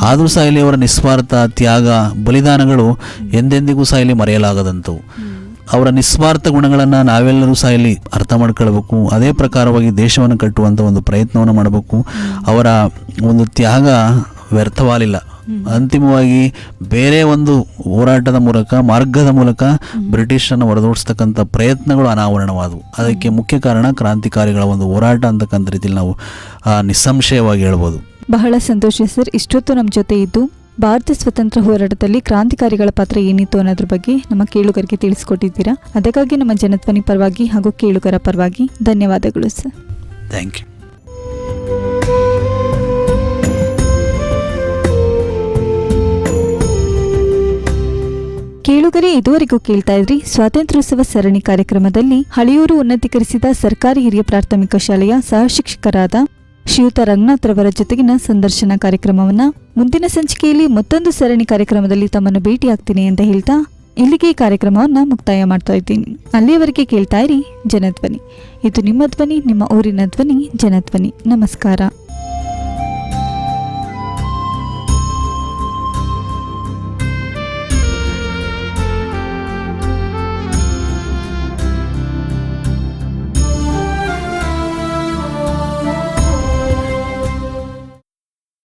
ಆದರೂ ಸಹ ಇಲ್ಲಿ ಅವರ ನಿಸ್ವಾರ್ಥ ತ್ಯಾಗ ಬಲಿದಾನಗಳು ಎಂದೆಂದಿಗೂ ಸಹ ಇಲ್ಲಿ ಮರೆಯಲಾಗದಂಥವು. ಅವರ ನಿಸ್ವಾರ್ಥ ಗುಣಗಳನ್ನು ನಾವೆಲ್ಲರೂ ಸಹ ಇಲ್ಲಿ ಅರ್ಥ ಮಾಡ್ಕೊಳ್ಬೇಕು. ಅದೇ ಪ್ರಕಾರವಾಗಿ ದೇಶವನ್ನು ಕಟ್ಟುವಂಥ ಒಂದು ಪ್ರಯತ್ನವನ್ನು ಮಾಡಬೇಕು. ಅವರ ಒಂದು ತ್ಯಾಗ ವ್ಯರ್ಥವಾಗಲಿಲ್ಲ ಅಂತಿಮವಾಗಿ ಬೇರೆ ಒಂದು ಹೋರಾಟದ ಮೂಲಕ, ಮಾರ್ಗದ ಮೂಲಕ ಬ್ರಿಟಿಷರನ್ನು ಹೊರದೋಡಿಸ್ತಕ್ಕಂಥ ಪ್ರಯತ್ನಗಳು ಅನಾವರಣವಾದವು. ಅದಕ್ಕೆ ಮುಖ್ಯ ಕಾರಣ ಕ್ರಾಂತಿಕಾರಿಗಳ ಒಂದು ಹೋರಾಟ ಅಂತಕ್ಕಂಥ ರೀತಿಯಲ್ಲಿ ನಾವು ನಿಸ್ಸಂಶಯವಾಗಿ ಹೇಳ್ಬೋದು. ಬಹಳ ಸಂತೋಷ ಸರ್. ಇಷ್ಟೊತ್ತು ನಮ್ಮ ಜೊತೆ ಇದ್ದು ಭಾರತ ಸ್ವತಂತ್ರ ಹೋರಾಟದಲ್ಲಿ ಕ್ರಾಂತಿಕಾರಿಗಳ ಪಾತ್ರ ಏನಿತ್ತು ಅನ್ನೋದ್ರ ಬಗ್ಗೆ ನಮ್ಮ ಕೇಳುಗರಿಗೆ ತಿಳಿಸಿಕೊಟ್ಟಿದ್ದೀರಾ? ಅದಕ್ಕಾಗಿ ನಮ್ಮ ಜನಧ್ವನಿ ಪರವಾಗಿ ಹಾಗೂ ಕೇಳುಗರ ಪರವಾಗಿ ಧನ್ಯವಾದಗಳು ಸರ್. ಥ್ಯಾಂಕ್ ಯು ಕೇಳುಗರೆ ಇದುವರೆಗೂ ಕೇಳ್ತಾ ಇದ್ರಿ ಸ್ವಾತಂತ್ರ್ಯೋತ್ಸವ ಸರಣಿ ಕಾರ್ಯಕ್ರಮದಲ್ಲಿ ಹಳಿಯೂರು ಉನ್ನತೀಕರಿಸಿದ ಸರ್ಕಾರಿ ಹಿರಿಯ ಪ್ರಾಥಮಿಕ ಶಾಲೆಯ ಸಹ ಶಿಕ್ಷಕರಾದ ಶ್ರೀಯುತ ರಂಗನಾಥ್ ರವರ ಜೊತೆಗಿನ ಸಂದರ್ಶನ ಕಾರ್ಯಕ್ರಮವನ್ನ ಮುಂದಿನ ಸಂಚಿಕೆಯಲ್ಲಿ ಮತ್ತೊಂದು ಸರಣಿ ಕಾರ್ಯಕ್ರಮದಲ್ಲಿ ತಮ್ಮನ್ನು ಭೇಟಿಯಾಗ್ತೀನಿ ಅಂತ ಹೇಳ್ತಾ ಇಲ್ಲಿಗೆ ಕಾರ್ಯಕ್ರಮವನ್ನ ಮುಕ್ತಾಯ ಮಾಡ್ತಾ ಇದ್ದೀನಿ. ಅಲ್ಲಿಯವರೆಗೆ ಕೇಳ್ತಾ ಇರಿ, ಜನಧ್ವನಿ. ಇದು ನಿಮ್ಮ ಧ್ವನಿ, ನಿಮ್ಮ ಊರಿನ ಧ್ವನಿ, ಜನಧ್ವನಿ. ನಮಸ್ಕಾರ.